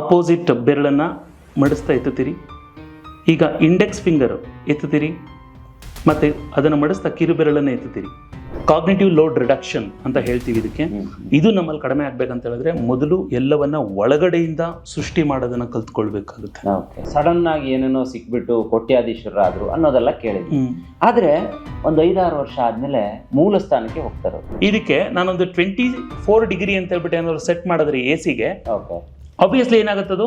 Opposite ಬೆರಳನ್ನು ಮಡಿಸ್ತಾ ಎತ್ತುತ್ತೀರಿ. ಈಗ index finger ಎತ್ತುತ್ತೀರಿ. ಮತ್ತು ಅದನ್ನು ಮಡಿಸ್ತಾ ಕಿರು ಬೆರಳನ್ನು ಎತ್ತುತ್ತೀರಿ. ಕಾಗ್ನೇಟಿವ್ ಲೋಡ್ ರಿಡಕ್ಷನ್ ಅಂತ ಹೇಳ್ತೀವಿ ಇದಕ್ಕೆ. ಇದು ನಮ್ಮಲ್ಲಿ ಕಡಿಮೆ ಆಗ್ಬೇಕಂತ ಹೇಳಿದ್ರೆ ಮೊದಲು ಎಲ್ಲವನ್ನ ಒಳಗಡೆಯಿಂದ ಸೃಷ್ಟಿ ಮಾಡೋದನ್ನ ಕಲ್ತ್ಕೊಳ್ಬೇಕಾಗುತ್ತೆ. ಸಡನ್ ಆಗಿ ಏನೇನೋ ಸಿಕ್ಬಿಟ್ಟು ಕೋಟ್ಯಾಧೀಶರಾದ್ರು ಅನ್ನೋದೆಲ್ಲ ಕೇಳಿದ್ವಿ. ಆದ್ರೆ ಒಂದು ಐದಾರು ವರ್ಷ ಆದ್ಮೇಲೆ ಮೂಲ ಸ್ಥಾನಕ್ಕೆ ಹೋಗ್ತಾರೆ ಇದಕ್ಕೆ ನಾನೊಂದು ಟ್ವೆಂಟಿ ಫೋರ್ ಡಿಗ್ರಿ ಅಂತ ಹೇಳ್ಬಿಟ್ಟು ಏನಾದ್ರು ಸೆಟ್ ಮಾಡಿದ್ರೆ ಎ ಸಿಗೆ ಆಬ್ವಿಯಸ್ಲಿ ಏನಾಗುತ್ತದು?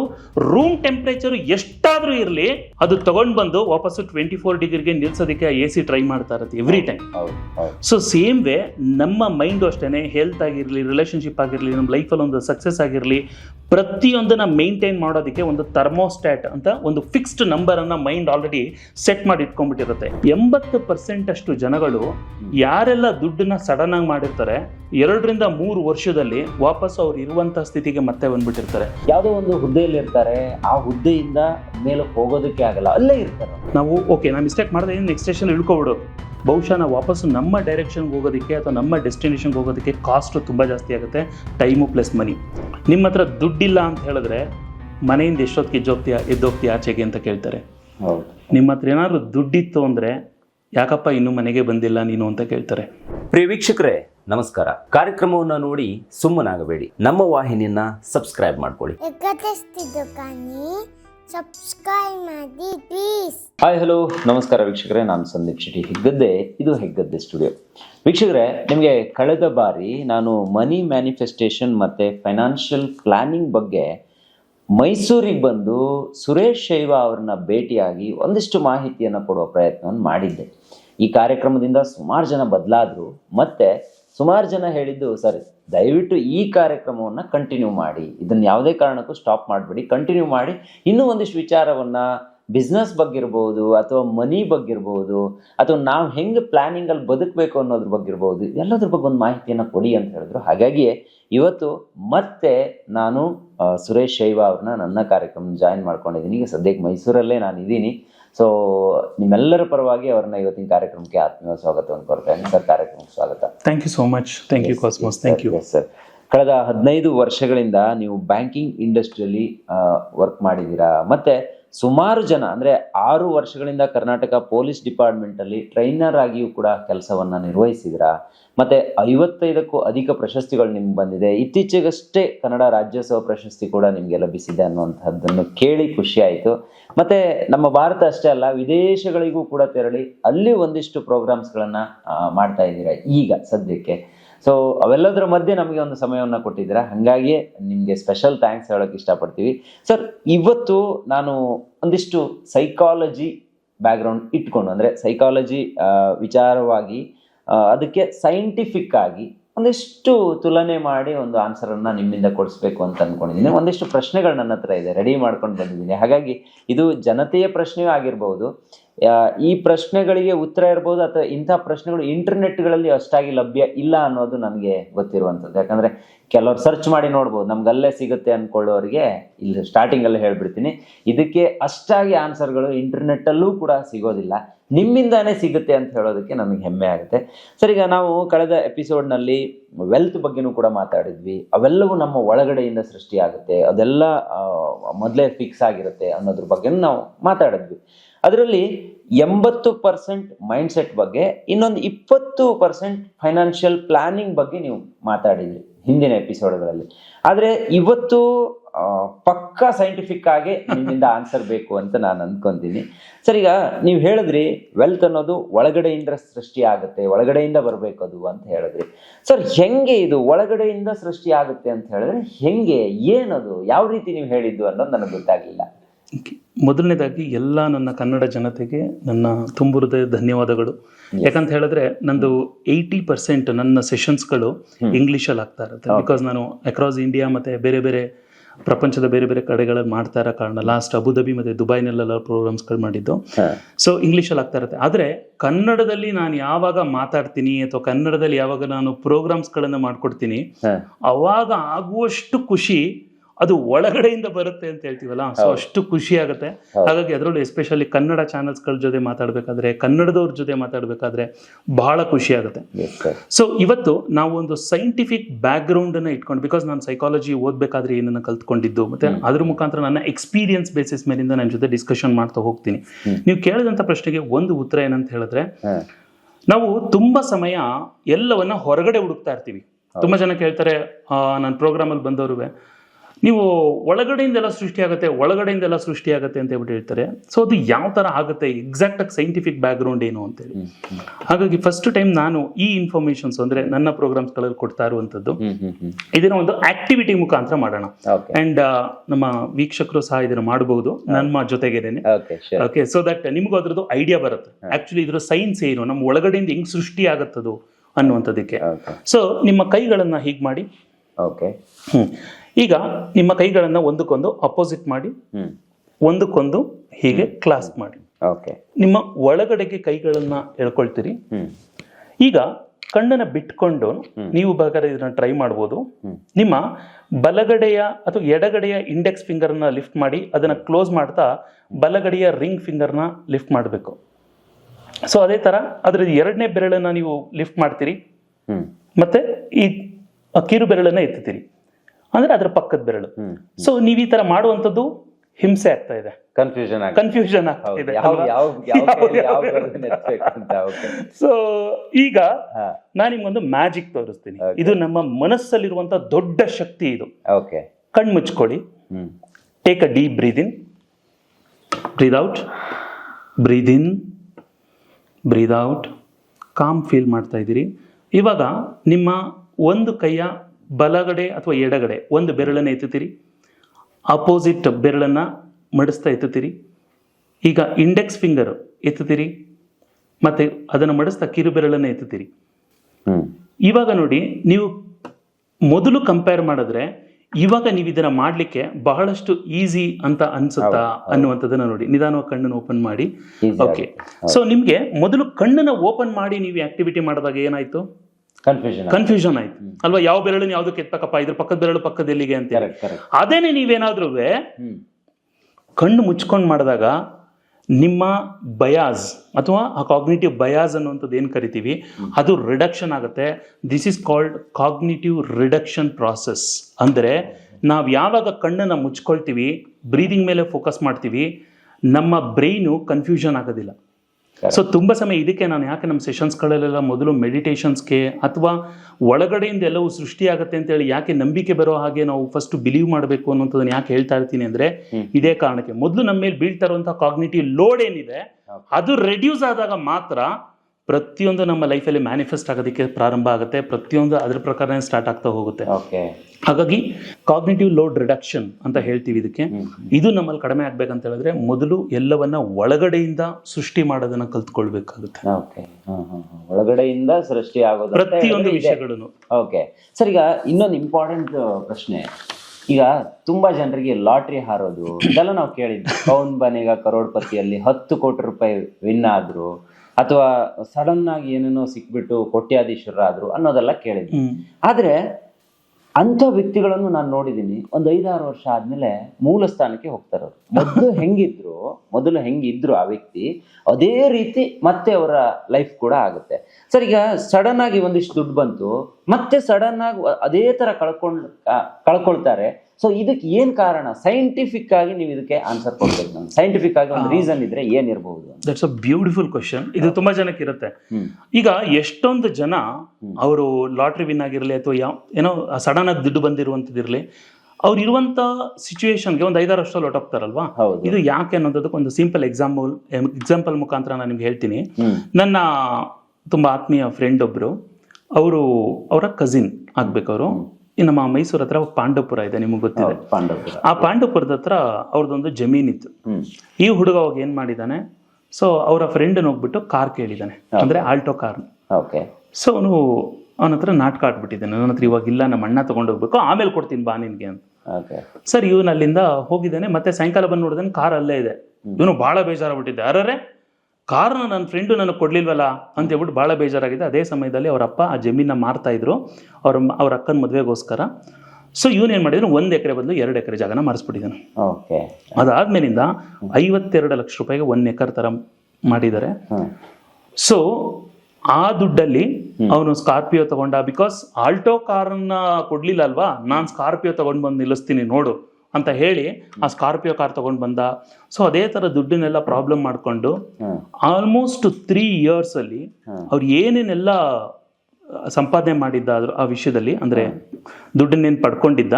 ರೂಮ್ ಟೆಂಪರೇಚರ್ ಎಷ್ಟಾದರೂ ಇರಲಿ ಅದು ತಗೊಂಡು ಬಂದು ವಾಪಸ್ಸು ಟ್ವೆಂಟಿ ಫೋರ್ ಡಿಗ್ರಿಗೆ ನಿಲ್ಸೋದಕ್ಕೆ ಎ ಸಿ ಟ್ರೈ ಮಾಡ್ತಾ ಇರುತ್ತೆ every time so same way ನಮ್ಮ ಮೈಂಡು ಅಷ್ಟೇ ಹೆಲ್ತ್ ಆಗಿರಲಿ ರಿಲೇಷನ್ಶಿಪ್ ಆಗಿರಲಿ ನಮ್ಮ ಲೈಫಲ್ಲಿ ಒಂದು ಸಕ್ಸಸ್ ಆಗಿರಲಿ ಪ್ರತಿಯೊಂದನ್ನ ಮೇಂಟೈನ್ ಮಾಡೋದಕ್ಕೆ ಒಂದು ಥರ್ಮೋಸ್ಟ್ಯಾಟ್ ಅಂತ ಒಂದು ಫಿಕ್ಸ್ಡ್ ನಂಬರನ್ನು ಮೈಂಡ್ ಆಲ್ರೆಡಿ ಸೆಟ್ ಮಾಡಿ ಇಟ್ಕೊಂಡ್ಬಿಟ್ಟಿರುತ್ತೆ. ಎಂಬತ್ತು ಪರ್ಸೆಂಟ್ ಅಷ್ಟು ಜನಗಳು ಯಾರೆಲ್ಲ ದುಡ್ಡನ್ನ ಸಡನ್ ಆಗಿ ಮಾಡಿರ್ತಾರೆ ಎರಡರಿಂದ ಮೂರು ವರ್ಷದಲ್ಲಿ ವಾಪಸ್ ಅವ್ರು ಇರುವಂಥ ಸ್ಥಿತಿಗೆ ಮತ್ತೆ ಬಂದ್ಬಿಟ್ಟಿರ್ತಾರೆ. ಯಾವುದೋ ಒಂದು ಹುದ್ದೆಯಲ್ಲಿ ಇರ್ತಾರೆ ಆ ಹುದ್ದೆಯಿಂದ ಮೇಲೆ ಹೋಗೋದಕ್ಕೆ ಆಗಲ್ಲ. ಅಲ್ಲೇ ಇರ್ತಾರೆ ನಾವು ಓಕೆ ನಾನು ಮಿಸ್ಟೇಕ್ ಮಾಡಿದೆ ನೆಕ್ಸ್ಟ್ ಸ್ಟೇಷನ್ ಇಳ್ಕೊಬಿಡು ಬಹುಶಃ ನಾವು ವಾಪಸ್ಸು ನಮ್ಮ ಡೈರೆಕ್ಷನ್ಗೆ ಹೋಗೋದಕ್ಕೆ ಅಥವಾ ನಮ್ಮ ಡೆಸ್ಟಿನೇಷನ್ಗೆ ಹೋಗೋದಕ್ಕೆ ಕಾಸ್ಟು ತುಂಬ ಜಾಸ್ತಿ ಆಗುತ್ತೆ ಟೈಮು ಪ್ಲಸ್ ಮನಿ ನಿಮ್ಮ ಹತ್ರ ದುಡ್ಡಿಲ್ಲ ಅಂತ ಹೇಳಿದ್ರೆ ಮನೆಯಿಂದ ಎಷ್ಟೊತ್ತಿಗೆ ಜೋಗ್ತಿಯಾ ಎದ್ದೋಗ್ತೀಯ ಆಚೆಗೆ ಅಂತ ಕೇಳ್ತಾರೆ. ನಿಮ್ಮ ಹತ್ರ ಏನಾದರೂ ದುಡ್ಡಿತ್ತು ಅಂದರೆ ಯಾಕಪ್ಪ ಇನ್ನೂ ಮನೆಗೆ ಬಂದಿಲ್ಲ ನೀನು ಅಂತ ಕೇಳ್ತಾರೆ. ಪ್ರಿಯ ವೀಕ್ಷಕರೇ ನಮಸ್ಕಾರ. ಕಾರ್ಯಕ್ರಮವನ್ನು ನೋಡಿ ಸುಮ್ಮನಾಗಬೇಡಿ. ನಮ್ಮ ವಾಹಿನಿಯನ್ನ ಸಬ್ಸ್ಕ್ರೈಬ್ ಮಾಡ್ಕೊಳ್ಳಿ. ಸಬ್ಸ್ಕ್ರೈಬ್ ಮಾಡಿ ಪ್ಲೀಸ್ ಹಾಯ್ ಹಲೋ ನಮಸ್ಕಾರ ವೀಕ್ಷಕರೇ ನಾನು ಸಂದೀಪ್ ಶೆಟ್ಟಿ ಹೆಗ್ಗದ್ದೆ. ಇದು ಹೆಗ್ಗದ್ದೆ ಸ್ಟುಡಿಯೋ ವೀಕ್ಷಕರೇ ನಿಮಗೆ ಕಳೆದ ಬಾರಿ ನಾನು ಮನಿ ಮ್ಯಾನಿಫೆಸ್ಟೇಷನ್ ಮತ್ತು ಫೈನಾನ್ಷಿಯಲ್ ಪ್ಲಾನಿಂಗ್ ಬಗ್ಗೆ ಮೈಸೂರಿಗೆ ಬಂದು ಸುರೇಶ್ ಶೈವ ಅವ್ರನ್ನ ಭೇಟಿಯಾಗಿ ಒಂದಿಷ್ಟು ಮಾಹಿತಿಯನ್ನು ಕೊಡುವ ಪ್ರಯತ್ನವನ್ನು ಮಾಡಿದ್ದೆ. ಈ ಕಾರ್ಯಕ್ರಮದಿಂದ ಸುಮಾರು ಜನ ಬದಲಾದರು. ಮತ್ತೆ ಸುಮಾರು ಜನ ಹೇಳಿದ್ದು, ಸರಿ, ದಯವಿಟ್ಟು ಈ ಕಾರ್ಯಕ್ರಮವನ್ನು ಕಂಟಿನ್ಯೂ ಮಾಡಿ. ಇದನ್ನು ಯಾವುದೇ ಕಾರಣಕ್ಕೂ ಸ್ಟಾಪ್ ಮಾಡಬೇಡಿ. ಕಂಟಿನ್ಯೂ ಮಾಡಿ. ಇನ್ನೂ ಒಂದಿಷ್ಟು ವಿಚಾರವನ್ನು ಬಿಸ್ನೆಸ್ ಬಗ್ಗೆ ಇರ್ಬೋದು ಅಥವಾ ಮನಿ ಬಗ್ಗೆ ಇರ್ಬೋದು ಅಥವಾ ನಾವು ಹೆಂಗೆ ಪ್ಲಾನಿಂಗಲ್ಲಿ ಬದುಕಬೇಕು ಅನ್ನೋದ್ರ ಬಗ್ಗೆ ಇರ್ಬೋದು ಎಲ್ಲದ್ರ ಬಗ್ಗೆ ಒಂದು ಮಾಹಿತಿಯನ್ನು ಕೊಡಿ ಅಂತ ಹೇಳಿದ್ರು. ಹಾಗಾಗಿ ಇವತ್ತು ಮತ್ತೆ ನಾನು ಸುರೇಶ್ ಶೈವ ಅವ್ರನ್ನ ನನ್ನ ಕಾರ್ಯಕ್ರಮ ಜಾಯಿನ್ ಮಾಡ್ಕೊಂಡಿದ್ದೀನಿ. ಈಗ ಸದ್ಯಕ್ಕೆ ಮೈಸೂರಲ್ಲೇ ನಾನು ಇದ್ದೀನಿ ಸೊ ನಿಮ್ಮೆಲ್ಲರ ಪರವಾಗಿ ಅವ್ರನ್ನ ಇವತ್ತಿನ ಕಾರ್ಯಕ್ರಮಕ್ಕೆ ಆತ್ಮೀಯ ಸ್ವಾಗತವನ್ನು ಕೊಡ್ತೇನೆ. ಸರ್ ಕಾರ್ಯಕ್ರಮಕ್ಕೆ ಸ್ವಾಗತ. Thank you so much thank you Cosmos thank you sir. ಕಳೆದ ಹದಿನೈದು ವರ್ಷಗಳಿಂದ ನೀವು ಬ್ಯಾಂಕಿಂಗ್ ಇಂಡಸ್ಟ್ರಿಯಲ್ಲಿ ವರ್ಕ್ ಮಾಡಿದ್ದೀರಾ? ಮತ್ತೆ ಸುಮಾರು ಜನ, ಅಂದ್ರೆ ಆರು ವರ್ಷಗಳಿಂದ ಕರ್ನಾಟಕ ಪೊಲೀಸ್ ಡಿಪಾರ್ಟ್ಮೆಂಟ್ ಅಲ್ಲಿ ಟ್ರೈನರ್ ಆಗಿಯೂ ಕೂಡ ಕೆಲಸವನ್ನ ನಿರ್ವಹಿಸಿದ್ರ? ಮತ್ತೆ ಐವತ್ತೈದಕ್ಕೂ ಅಧಿಕ ಪ್ರಶಸ್ತಿಗಳು ನಿಮ್ಗೆ ಬಂದಿದೆ. ಇತ್ತೀಚೆಗಷ್ಟೇ ಕನ್ನಡ ರಾಜ್ಯೋತ್ಸವ ಪ್ರಶಸ್ತಿ ಕೂಡ ನಿಮಗೆ ಲಭಿಸಿದೆ ಅನ್ನುವಂಥದ್ದನ್ನು ಕೇಳಿ ಖುಷಿ ಆಯಿತು. ಮತ್ತೆ ನಮ್ಮ ಭಾರತ ಅಷ್ಟೇ ಅಲ್ಲ, ವಿದೇಶಗಳಿಗೂ ಕೂಡ ತೆರಳಿ ಅಲ್ಲಿ ಒಂದಿಷ್ಟು ಪ್ರೋಗ್ರಾಮ್ಸ್ಗಳನ್ನು ಮಾಡ್ತಾ ಇದ್ದೀರಾ ಈಗ ಸದ್ಯಕ್ಕೆ? ಸೊ ಅವೆಲ್ಲದರ ಮಧ್ಯೆ ನಮಗೆ ಒಂದು ಸಮಯವನ್ನು ಕೊಟ್ಟಿದ್ದೀರಾ. ಹಂಗಾಗಿ ನಿಮಗೆ ಸ್ಪೆಷಲ್ ಥ್ಯಾಂಕ್ಸ್ ಹೇಳೋಕೆ ಇಷ್ಟಪಡ್ತೀವಿ. ಸರ್ ಇವತ್ತು ನಾನು ಒಂದಿಷ್ಟು ಸೈಕಾಲಜಿ ಬ್ಯಾಕ್ಗ್ರೌಂಡ್ ಇಟ್ಕೊಂಡು, ಅಂದರೆ ಸೈಕಾಲಜಿ ವಿಚಾರವಾಗಿ ಅದಕ್ಕೆ ಸೈಂಟಿಫಿಕ್ ಆಗಿ ಒಂದಿಷ್ಟು ತುಲನೆ ಮಾಡಿ ಒಂದು ಆನ್ಸರನ್ನು ನಿಮ್ಮಿಂದ ಕೊಡಿಸ್ಬೇಕು ಅಂತ ಅಂದ್ಕೊಂಡಿದ್ದೀನಿ ಒಂದಿಷ್ಟು ಪ್ರಶ್ನೆಗಳು ನನ್ನ ಹತ್ರ ಇದೆ. ರೆಡಿ ಮಾಡ್ಕೊಂಡು ಬಂದಿದ್ದೀನಿ. ಹಾಗಾಗಿ ಇದು ಜನತೆಯ ಪ್ರಶ್ನೆಯೂ ಆಗಿರ್ಬೋದು. ಈ ಪ್ರಶ್ನೆಗಳಿಗೆ ಉತ್ತರ ಇರ್ಬೋದು ಅಥವಾ ಇಂಥ ಪ್ರಶ್ನೆಗಳು ಇಂಟರ್ನೆಟ್ಗಳಲ್ಲಿ ಅಷ್ಟಾಗಿ ಲಭ್ಯ ಇಲ್ಲ ಅನ್ನೋದು ನನಗೆ ಗೊತ್ತಿರುವಂಥದ್ದು. ಯಾಕಂದರೆ ಕೆಲವರು ಸರ್ಚ್ ಮಾಡಿ ನೋಡ್ಬೋದು. ನಮ್ಗೆ ಅಲ್ಲೇ ಸಿಗುತ್ತೆ ಅಂದ್ಕೊಳ್ಳೋರಿಗೆ ಇಲ್ಲಿ ಸ್ಟಾರ್ಟಿಂಗಲ್ಲಿ ಹೇಳ್ಬಿಡ್ತೀನಿ. ಇದಕ್ಕೆ ಅಷ್ಟಾಗಿ ಆನ್ಸರ್ಗಳು ಇಂಟರ್ನೆಟ್ಟಲ್ಲೂ ಕೂಡ ಸಿಗೋದಿಲ್ಲ. ನಿಮ್ಮಿಂದಾನೇ ಸಿಗುತ್ತೆ ಅಂತ ಹೇಳೋದಕ್ಕೆ ನನಗೆ ಹೆಮ್ಮೆ ಆಗುತ್ತೆ. ಸರ್, ಈಗ ನಾವು ಕಳೆದ ಎಪಿಸೋಡ್ನಲ್ಲಿ ವೆಲ್ತ್ ಬಗ್ಗೆನೂ ಕೂಡ ಮಾತಾಡಿದ್ವಿ. ಅವೆಲ್ಲವೂ ನಮ್ಮ ಒಳಗಡೆಯಿಂದ ಸೃಷ್ಟಿಯಾಗುತ್ತೆ. ಅದೆಲ್ಲ ಮೊದಲೇ ಫಿಕ್ಸ್ ಆಗಿರುತ್ತೆ ಅನ್ನೋದ್ರ ಬಗ್ಗೆನೂ ನಾವು ಮಾತಾಡಿದ್ವಿ. ಅದರಲ್ಲಿ ಎಂಬತ್ತು ಪರ್ಸೆಂಟ್ ಮೈಂಡ್ಸೆಟ್ ಬಗ್ಗೆ, ಇನ್ನೊಂದು ಇಪ್ಪತ್ತು ಪರ್ಸೆಂಟ್ ಫೈನಾನ್ಷಿಯಲ್ ಪ್ಲಾನಿಂಗ್ ಬಗ್ಗೆ ನೀವು ಮಾತಾಡಿದ್ರಿ ಹಿಂದಿನ ಎಪಿಸೋಡ್ಗಳಲ್ಲಿ ಆದರೆ ಇವತ್ತು ಪಕ್ಕಾ ಸೈಂಟಿಫಿಕ್ ಆಗಿ ನಿಮ್ಮಿಂದ ಆನ್ಸರ್ ಬೇಕು ಅಂತ ನಾನು ಅಂದ್ಕೊಂತೀನಿ ಸರ್, ಈಗ ನೀವು ಹೇಳಿದ್ರಿ ವೆಲ್ತ್ ಅನ್ನೋದು ಒಳಗಡೆಯಿಂದ ಸೃಷ್ಟಿ ಆಗುತ್ತೆ, ಒಳಗಡೆಯಿಂದ ಬರಬೇಕು ಅದು ಅಂತ ಹೇಳಿದ್ರಿ. ಸರ್, ಹೆಂಗೆ ಇದು ಒಳಗಡೆಯಿಂದ ಸೃಷ್ಟಿ ಆಗುತ್ತೆ ಅಂತ ಹೇಳಿದ್ರೆ, ಹೆಂಗೆ, ಏನದು, ಯಾವ ರೀತಿ ನೀವು ಹೇಳಿದ್ದು ಅನ್ನೋದು ನನಗೆ ಗೊತ್ತಾಗಲಿಲ್ಲ. ಮೊದಲನೇದಾಗಿ ಎಲ್ಲ ನನ್ನ ಕನ್ನಡ ಜನತೆಗೆ ನನ್ನ ತುಂಬು ಹೃದಯ ಧನ್ಯವಾದಗಳು ಯಾಕಂತ ಹೇಳಿದ್ರೆ ನಂದು ಏಯ್ಟಿ ಪರ್ಸೆಂಟ್ ನನ್ನ ಸೆಷನ್ಸ್ಗಳು ಇಂಗ್ಲೀಷಲ್ಲಿ ಆಗ್ತಾ ಇರುತ್ತೆ. ಬಿಕಾಸ್ ನಾನು ಅಕ್ರಾಸ್ ಇಂಡಿಯಾ ಮತ್ತೆ ಬೇರೆ ಬೇರೆ ಪ್ರಪಂಚದ ಬೇರೆ ಬೇರೆ ಕಡೆಗಳಲ್ಲಿ ಮಾಡ್ತಾ ಇರೋ ಕಾರಣ ಲಾಸ್ಟ್ ಅಬುದಾಬಿ ಮತ್ತೆ ದುಬೈನಲ್ಲೆಲ್ಲ ಪ್ರೋಗ್ರಾಮ್ಸ್ಗಳು ಮಾಡಿದ್ದು. ಸೊ ಇಂಗ್ಲೀಷಲ್ಲಿ ಆಗ್ತಾ ಇರುತ್ತೆ. ಆದರೆ ಕನ್ನಡದಲ್ಲಿ ನಾನು ಯಾವಾಗ ಮಾತಾಡ್ತೀನಿ ಅಥವಾ ಕನ್ನಡದಲ್ಲಿ ಯಾವಾಗ ನಾನು ಪ್ರೋಗ್ರಾಮ್ಸ್ಗಳನ್ನು ಮಾಡ್ಕೊಡ್ತೀನಿ. ಅವಾಗ ಆಗುವಷ್ಟು ಖುಷಿ ಅದು ಒಳಗಡೆಯಿಂದ ಬರುತ್ತೆ ಅಂತ ಹೇಳ್ತೀವಲ್ಲ? ಸೊ ಅಷ್ಟು ಖುಷಿ ಆಗುತ್ತೆ. ಹಾಗಾಗಿ ಅದರಲ್ಲೂ ಎಸ್ಪೆಷಲಿ ಕನ್ನಡ ಚಾನೆಲ್ಸ್ಗಳ ಜೊತೆ ಮಾತಾಡಬೇಕಾದ್ರೆ ಕನ್ನಡದವ್ರ ಜೊತೆ ಮಾತಾಡಬೇಕಾದ್ರೆ ಬಹಳ ಖುಷಿ ಆಗುತ್ತೆ. ಸೊ ಇವತ್ತು ನಾವು ಒಂದು ಸೈಂಟಿಫಿಕ್ ಬ್ಯಾಕ್ಗ್ರೌಂಡ್ ಅನ್ನ ಇಟ್ಕೊಂಡು ಬಿಕಾಸ್ ನಾನು ಸೈಕಾಲಜಿ ಓದ್ಬೇಕಾದ್ರೆ ಏನನ್ನ ಕಲ್ತ್ಕೊಂಡಿದ್ದು ಮತ್ತೆ ಅದ್ರ ಮುಖಾಂತರ ನನ್ನ ಎಕ್ಸ್ಪೀರಿಯನ್ಸ್ ಬೇಸಿಸ್ ಮೇಲಿಂದ ನನ್ನ ಜೊತೆ ಡಿಸ್ಕಷನ್ ಮಾಡ್ತಾ ಹೋಗ್ತೀನಿ. ನೀವು ಕೇಳಿದಂತ ಪ್ರಶ್ನೆಗೆ ಒಂದು ಉತ್ತರ ಏನಂತ ಹೇಳಿದ್ರೆ ನಾವು ತುಂಬಾ ಸಮಯ ಎಲ್ಲವನ್ನ ಹೊರಗಡೆ ಹುಡುಕ್ತಾ ಇರ್ತೀವಿ. ತುಂಬಾ ಜನ ಕೇಳ್ತಾರೆ ನನ್ನ ಪ್ರೋಗ್ರಾಮಲ್ಲಿ ಬಂದವರು ನೀವು ಒಳಗಡೆಯಿಂದೆಲ್ಲ ಸೃಷ್ಟಿಯಾಗುತ್ತೆ ಒಳಗಡೆಯಿಂದೆಲ್ಲ ಸೃಷ್ಟಿಯಾಗುತ್ತೆ ಅಂತ ಹೇಳ್ಬಿಟ್ಟು ಹೇಳ್ತಾರೆ. ಸೊ ಅದು ಯಾವ ತರ ಆಗುತ್ತೆ ಎಕ್ಸಾಕ್ಟ್ ಆಗಿ ಸೈಂಟಿಫಿಕ್ ಬ್ಯಾಕ್ಗ್ರೌಂಡ್ ಏನು ಅಂತೇಳಿ. ಹಾಗಾಗಿ ಫಸ್ಟ್ ಟೈಮ್ ನಾನು ಈ ಇನ್ಫಾರ್ಮೇಶನ್ಸ್ ಅಂದ್ರೆ ನನ್ನ ಪ್ರೋಗ್ರಾಮ್ಸ್ಗಳಲ್ಲಿ ಕೊಡ್ತಾ ಹ್ಮ್ ಇದನ್ನ ಒಂದು ಆಕ್ಟಿವಿಟಿ ಮುಖಾಂತರ ಮಾಡೋಣ. ಅಂಡ್ ನಮ್ಮ ವೀಕ್ಷಕರು ಸಹ ಇದನ್ನ ಮಾಡಬಹುದು ನಮ್ಮ ಜೊತೆಗೇನೆ ಓಕೆ ಸೊ ದಟ್ ನಿಮಗೂ ಅದ್ರದ್ದು ಐಡಿಯಾ ಬರುತ್ತೆ. ಆಕ್ಚುಲಿ ಇದ್ರ ಸೈನ್ಸ್ ಏನು ನಮ್ಮ ಒಳಗಡೆಯಿಂದ ಹೆಂಗ್ ಸೃಷ್ಟಿ ಆಗತ್ತದು ಅನ್ನುವಂಥದ್ದಕ್ಕೆ ಸೊ ನಿಮ್ಮ ಕೈಗಳನ್ನ ಹೀಗೆ ಮಾಡಿ. ಓಕೆ. ಈಗ ನಿಮ್ಮ ಕೈಗಳನ್ನ ಒಂದಕ್ಕೊಂದು ಅಪೋಸಿಟ್ ಮಾಡಿ ಒಂದಕ್ಕೊಂದು ಹೀಗೆ ಕ್ಲಾಸ್ ಮಾಡಿ. ಓಕೆ. ನಿಮ್ಮ ಒಳಗಡೆಗೆ ಕೈಗಳನ್ನ ಎಳ್ಕೊಳ್ತೀರಿ. ಈಗ ಕಣ್ಣನ್ನ ಬಿಟ್ಕೊಂಡು ನೀವು ಬೇಕಾದ್ರೆ ಇದನ್ನ ಟ್ರೈ ಮಾಡ್ಬೋದು. ನಿಮ್ಮ ಬಲಗಡೆಯ ಅಥವಾ ಎಡಗಡೆಯ ಇಂಡೆಕ್ಸ್ ಫಿಂಗರ್ನ ಲಿಫ್ಟ್ ಮಾಡಿ ಅದನ್ನ ಕ್ಲೋಸ್ ಮಾಡ್ತಾ ಬಲಗಡೆಯ ರಿಂಗ್ ಫಿಂಗರ್ನ ಲಿಫ್ಟ್ ಮಾಡಬೇಕು. ಸೊ ಅದೇ ತರ ಅದ್ರ ಎರಡನೇ ಬೆರಳನ್ನ ನೀವು ಲಿಫ್ಟ್ ಮಾಡ್ತೀರಿ. ಮತ್ತೆ ಈ ಕಿರು ಬೆರಳನ್ನ ಎತ್ತುತ್ತೀರಿ ಅಂದ್ರೆ ಅದ್ರ ಪಕ್ಕದ ಬೆರಳು. ಸೊ ನೀವು ಈ ತರ ಮಾಡುವಂತದ್ದು ಹಿಂಸೆ ಆಗ್ತಾ ಇದೆ. ಕನ್ಫ್ಯೂಷನ್ ಕನ್ಫ್ಯೂಷನ್ ಆಗ್ತಾ ಇದೆ ಸೊ ಈಗ ನಾನ್ ನಿಮ್ಗೊಂದು ಮ್ಯಾಜಿಕ್ ತೋರಿಸ್ತೀನಿ. ಇದು ನಮ್ಮ ಮನಸ್ಸಲ್ಲಿರುವಂತ ದೊಡ್ಡ ಶಕ್ತಿ ಇದು. ಓಕೆ. ಕಣ್ಣು ಮುಚ್ಕೊಳ್ಳಿ. Take a deep breathe in breathe out breathe in breathe out calm feel ಮಾಡ್ತಾ ಇದ್ದೀರಿ. ಇವಾಗ ನಿಮ್ಮ ಒಂದು ಕೈಯ ಬಲಗಡೆ ಅಥವಾ ಎಡಗಡೆ ಒಂದು ಬೆರಳನ್ನು ಎತ್ತುತ್ತೀರಿ. ಅಪೋಸಿಟ್ ಬೆರಳನ್ನು ಮಡಿಸ್ತಾ ಎತ್ತುತ್ತೀರಿ. ಈಗ ಇಂಡೆಕ್ಸ್ ಫಿಂಗರ್ ಎತ್ತುತ್ತೀರಿ. ಮತ್ತೆ ಅದನ್ನು ಮಡಿಸ್ತಾ ಕಿರು ಬೆರಳನ್ನು ಎತ್ತುತ್ತೀರಿ. ಇವಾಗ ನೋಡಿ ನೀವು ಮೊದಲು ಕಂಪೇರ್ ಮಾಡಿದ್ರೆ ಇವಾಗ ನೀವು ಇದನ್ನ ಮಾಡಲಿಕ್ಕೆ ಬಹಳಷ್ಟು ಈಸಿ ಅಂತ ಅನ್ಸುತ್ತಾ ಅನ್ನುವಂಥದ್ದನ್ನ ನೋಡಿ. ನಿಧಾನವಾಗಿ ಕಣ್ಣನ್ನು ಓಪನ್ ಮಾಡಿ. ಓಕೆ ಸೊ ನಿಮಗೆ ಮೊದಲು ಕಣ್ಣನ್ನ ಓಪನ್ ಮಾಡಿ ನೀವು ಆಕ್ಟಿವಿಟಿ ಮಾಡಿದಾಗ ಏನಾಯ್ತು? ಕನ್ಫ್ಯೂಷನ್ ಕನ್ಫ್ಯೂಷನ್ ಆಯ್ತು. ಅಲ್ವಾ? ಯಾವ ಬೆರಳು ಯಾವ್ದಕ್ಕೆ ಎತ್ತಬೇಕಪ್ಪ ಇದ್ರ ಪಕ್ಕದ ಬೆರಳು ಪಕ್ಕದ ಎಲ್ಲಿಗೆ ಅಂತ ಅದೇನೆ ನೀವೇನಾದ್ರೂ ಕಣ್ಣು ಮುಚ್ಕೊಂಡು ಮಾಡಿದಾಗ ನಿಮ್ಮ ಬಯಾಸ್ ಅಥವಾ ಆ ಕಾಗ್ನಿಟಿವ್ ಬಯಾಸ್ ಅನ್ನುವಂಥದ್ದು ಏನು ಕರಿತೀವಿ? ಅದು ರಿಡಕ್ಷನ್ ಆಗುತ್ತೆ. This is called cognitive reduction process ಅಂದರೆ ನಾವು ಯಾವಾಗ ಕಣ್ಣನ್ನು ಮುಚ್ಕೊಳ್ತೀವಿ ಬ್ರೀದಿಂಗ್ ಮೇಲೆ ಫೋಕಸ್ ಮಾಡ್ತೀವಿ ನಮ್ಮ ಬ್ರೈನು ಕನ್ಫ್ಯೂಷನ್ ಆಗೋದಿಲ್ಲ. ಸೊ ತುಂಬ ಸಮಯ ಇದಕ್ಕೆ ನಾನು ಯಾಕೆ ನಮ್ಮ ಸೆಷನ್ಸ್ಗಳಲ್ಲೆಲ್ಲ ಮೊದಲು ಮೆಡಿಟೇಷನ್ಸ್ಗೆ ಅಥವಾ ಒಳಗಡೆಯಿಂದ ಎಲ್ಲವೂ ಸೃಷ್ಟಿಯಾಗತ್ತೆ ಅಂತೇಳಿ ಯಾಕೆ ನಂಬಿಕೆ ಬರೋ ಹಾಗೆ ನಾವು ಫಸ್ಟ್ ಬಿಲೀವ್ ಮಾಡಬೇಕು ಅನ್ನೋಂಥದ್ದನ್ನು ಯಾಕೆ ಹೇಳ್ತಾ ಇರ್ತೀನಿ ಅಂದ್ರೆ ಇದೇ ಕಾರಣಕ್ಕೆ. ಮೊದಲು ನಮ್ಮ ಮೇಲೆ ಬೀಳ್ತಾ ಇರುವಂತಹ ಕಾಗ್ನಿಟಿವ್ ಲೋಡ್ ಏನಿದೆ ಅದು ರೆಡ್ಯೂಸ್ ಆದಾಗ ಮಾತ್ರ ಪ್ರತಿಯೊಂದು ನಮ್ಮ ಲೈಫಲ್ಲಿ ಮ್ಯಾನಿಫೆಸ್ಟ್ ಆಗೋದಕ್ಕೆ ಪ್ರಾರಂಭ ಆಗುತ್ತೆ ಪ್ರತಿಯೊಂದು ಅದ್ರ ಪ್ರಕಾರನೇ ಸ್ಟಾರ್ಟ್ ಆಗ್ತಾ ಹೋಗುತ್ತೆ. ಓಕೆ. ಹಾಗಾಗಿ ಕಾಗ್ನಿಟಿವ್ ಲೋಡ್ ರಿಡಕ್ಷನ್ ಅಂತ ಹೇಳ್ತೀವಿ ಇದಕ್ಕೆ. ಇದು ನಮ್ಮಲ್ಲಿ ಕಡಿಮೆ ಆಗ್ಬೇಕಂತ ಹೇಳಿದ್ರೆ ಮೊದಲು ಎಲ್ಲವನ್ನ ಒಳಗಡೆಯಿಂದ ಸೃಷ್ಟಿ ಮಾಡೋದನ್ನ ಕಲ್ತ್ಕೊಳ್ಬೇಕಾಗುತ್ತೆ. ಒಳಗಡೆಯಿಂದ ಸೃಷ್ಟಿ ಆಗೋದು ಪ್ರತಿಯೊಂದು ವಿಷಯಗಳನ್ನು. ಓಕೆ. ಸರ್ ಈಗ ಇನ್ನೊಂದು ಇಂಪಾರ್ಟೆಂಟ್ ಪ್ರಶ್ನೆ. ಈಗ ತುಂಬಾ ಜನರಿಗೆ ಲಾಟ್ರಿ ಹಾರೋದು ಇದೆಲ್ಲ ನಾವು ಕೇಳಿದ್ವಿ. ಕೌನ್ ಬನೇಗ ಕರೋಡ್ಪತಿಯಲ್ಲಿ ಹತ್ತು ಕೋಟಿ ರೂಪಾಯಿ ವಿನ್ ಆದ್ರು. ಅಥವಾ ಸಡನ್ ಆಗಿ ಏನೇನೋ ಸಿಕ್ಬಿಟ್ಟು ಕೋಟ್ಯಾಧೀಶರಾದ್ರು ಅನ್ನೋದೆಲ್ಲ ಕೇಳಿದ್ವಿ. ಆದ್ರೆ ಅಂಥ ವ್ಯಕ್ತಿಗಳನ್ನು ನಾನು ನೋಡಿದ್ದೀನಿ ಒಂದು ಐದಾರು ವರ್ಷ ಆದ್ಮೇಲೆ ಮೂಲ ಸ್ಥಾನಕ್ಕೆ ಹೋಗ್ತಾರೆ ಅವರು. ಮೊದಲು ಹೆಂಗಿದ್ರು ಮೊದಲು ಹೆಂಗಿದ್ರು ಆ ವ್ಯಕ್ತಿ ಅದೇ ರೀತಿ ಮತ್ತೆ ಅವರ ಲೈಫ್ ಕೂಡ ಆಗುತ್ತೆ. ಸರ್ ಈಗ ಸಡನ್ ಆಗಿ ಒಂದಿಷ್ಟು ದುಡ್ಡು ಬಂತು ಮತ್ತೆ ಸಡನ್ ಆಗಿ ಅದೇ ತರ ಕಳ್ಕೊಂಡ್ ಕಳ್ಕೊಳ್ತಾರೆ. ಸೊ ಇದಕ್ಕೆ ಏನ್ ಕಾರಣ? ಸೈಂಟಿಫಿಕ್ ಆಗಿ ನೀವು ಇದಕ್ಕೆ ಆನ್ಸರ್ ಕೊಡ್ಬೇಕು ನಾನು ಸೈಂಟಿಫಿಕ್ ಆಗಿ ಒಂದು ರೀಸನ್ ಇದ್ರೆ ಏನಿರಬಹುದು ದಟ್ಸ್ ಅ ಬ್ಯೂಟಿಫುಲ್ ಕ್ವಶನ್ ಇದು ತುಂಬಾ ಜನಕ್ಕೆ ಇರುತ್ತೆ. ಈಗ ಎಷ್ಟೊಂದು ಜನ ಅವರು ಲಾಟ್ರಿ ವಿನ್ ಆಗಿರಲಿ ಅಥವಾ ಯಾವ ಏನೋ ಸಡನ್ ಆಗಿ ದುಡ್ಡು ಬಂದಿರುವಂತದಿರಲಿ ಅವ್ರು ಇರುವಂತ ಸಿಚುವೇಶನ್ಗೆ ಒಂದು ಐದಾರು ವರ್ಷ ಹೊಟ್ಟೋಗ್ತಾರಲ್ವಾ ಹೌದು. ಇದು ಯಾಕೆ ಅನ್ನೋದಕ್ಕೆ ಒಂದು ಸಿಂಪಲ್ ಎಕ್ಸಾಂಪಲ್ ಎಕ್ಸಾಂಪಲ್ ಮುಖಾಂತರ ನಾನು ನಿಮ್ಗೆ ಹೇಳ್ತೀನಿ. ನನ್ನ ತುಂಬಾ ಆತ್ಮೀಯ ಫ್ರೆಂಡ್ ಒಬ್ರು ಅವರು ಅವರ ಕಸಿನ್ ಆಗ್ಬೇಕು ಅವರು ನಮ್ಮ ಮೈಸೂರ್ ಹತ್ರ ಪಾಂಡವಪುರ ಇದೆ ನಿಮಗೆ ಗೊತ್ತಿದೆ. ಪಾಂಡವಪುರ. ಆ ಪಾಂಡವಪುರದ ಹತ್ರ ಅವ್ರದ್ದೊಂದು ಜಮೀನಿತ್ತು ಹ್ಮ್. ಈ ಹುಡುಗ ಅವಾಗ ಏನ್ ಮಾಡಿದಾನೆ? ಸೊ ಅವರ ಫ್ರೆಂಡ್ ಹೋಗ್ಬಿಟ್ಟು ಕಾರ್ ಕೇಳಿದಾನೆ. ಅಂದ್ರೆ ಆಲ್ಟೋ ಕಾರ್ ಓಕೆ. ಸೊ ಅವನು ಅವನ ಹತ್ರ ನಾಟಕ ಆಡ್ಬಿಟ್ಟಿದ್ದಾನೆ ನನ್ನ ಹತ್ರ ಇವಾಗ ಇಲ್ಲ ನಮ್ಮ ಅಣ್ಣ ತಗೊಂಡೋಗ್ಬೇಕು ಆಮೇಲೆ ಕೊಡ್ತೀನಿ ಬಾ ನಿನ್ಗೆ ಅಂತ. ಸರ್ ಇವನು ಅಲ್ಲಿಂದ ಹೋಗಿದ್ದಾನೆ ಮತ್ತೆ ಸಾಯಂಕಾಲ ಬಂದು ನೋಡಿದಾನೆ ಕಾರ್ ಅಲ್ಲೇ ಇದೆ. ಇವನು ಬಹಳ ಬೇಜಾರಾಗ್ಬಿಟ್ಟಿದ್ದೆ. ಅರರೆ ಕಾರ್ನ ನನ್ನ ಫ್ರೆಂಡು ನನಗೆ ಕೊಡ್ಲಿಲ್ವಲ್ಲ ಅಂತ ಹೇಳ್ಬಿಟ್ಟು ಬಹಳ ಬೇಜಾರಾಗಿದೆ. ಅದೇ ಸಮಯದಲ್ಲಿ ಅವರಪ್ಪ ಅಪ್ಪ ಆ ಜಮೀನ ಮಾರ್ತಾ ಇದ್ರು. ಅವ್ರ ಅವ್ರ ಅಕ್ಕನ ಮದುವೆಗೋಸ್ಕರ. ಸೊ ಇವನು ಏನು ಮಾಡಿದ್ರು? ಒಂದು ಎಕರೆ ಬದಲು ಎರಡು ಎಕರೆ ಜಾಗನ ಮಾರಿಸ್ಬಿಟ್ಟಿದ್ದಾನೆ. ಓಕೆ ಅದಾದ್ಮೇಲಿಂದ ಐವತ್ತೆರಡು ಲಕ್ಷ ರೂಪಾಯಿಗೆ ಒಂದು ಎಕರ್ ಥರ ಮಾಡಿದ್ದಾರೆ. ಸೊ ಆ ದುಡ್ಡಲ್ಲಿ ಅವನು ಸ್ಕಾರ್ಪಿಯೋ ತಗೊಂಡ. ಬಿಕಾಸ್ ಆಲ್ಟೋ ಕಾರನ್ನ ಕೊಡ್ಲಿಲ್ಲ ಅಲ್ವಾ? ನಾನು ಸ್ಕಾರ್ಪಿಯೋ ತಗೊಂಡು ಬಂದು ನಿಲ್ಲಿಸ್ತೀನಿ ನೋಡು. ಅಂತ ಹೇಳಿ ಆ ಸ್ಕಾರ್ಪಿಯೋ ಕಾರ್ ತಗೊಂಡು ಬಂದ. ಸೊ ಅದೇ ಥರ ದುಡ್ಡನ್ನೆಲ್ಲ ಪ್ರಾಬ್ಲಮ್ ಮಾಡಿಕೊಂಡು ಆಲ್ಮೋಸ್ಟ್ ತ್ರೀ ಇಯರ್ಸ್ ಅಲ್ಲಿ ಅವ್ರು ಏನೇನೆಲ್ಲ ಸಂಪಾದನೆ ಮಾಡಿದ್ದ ಅದ್ರ ಆ ವಿಷಯದಲ್ಲಿ ಅಂದ್ರೆ ದುಡ್ಡನ್ನೇನು ಪಡ್ಕೊಂಡಿದ್ದ?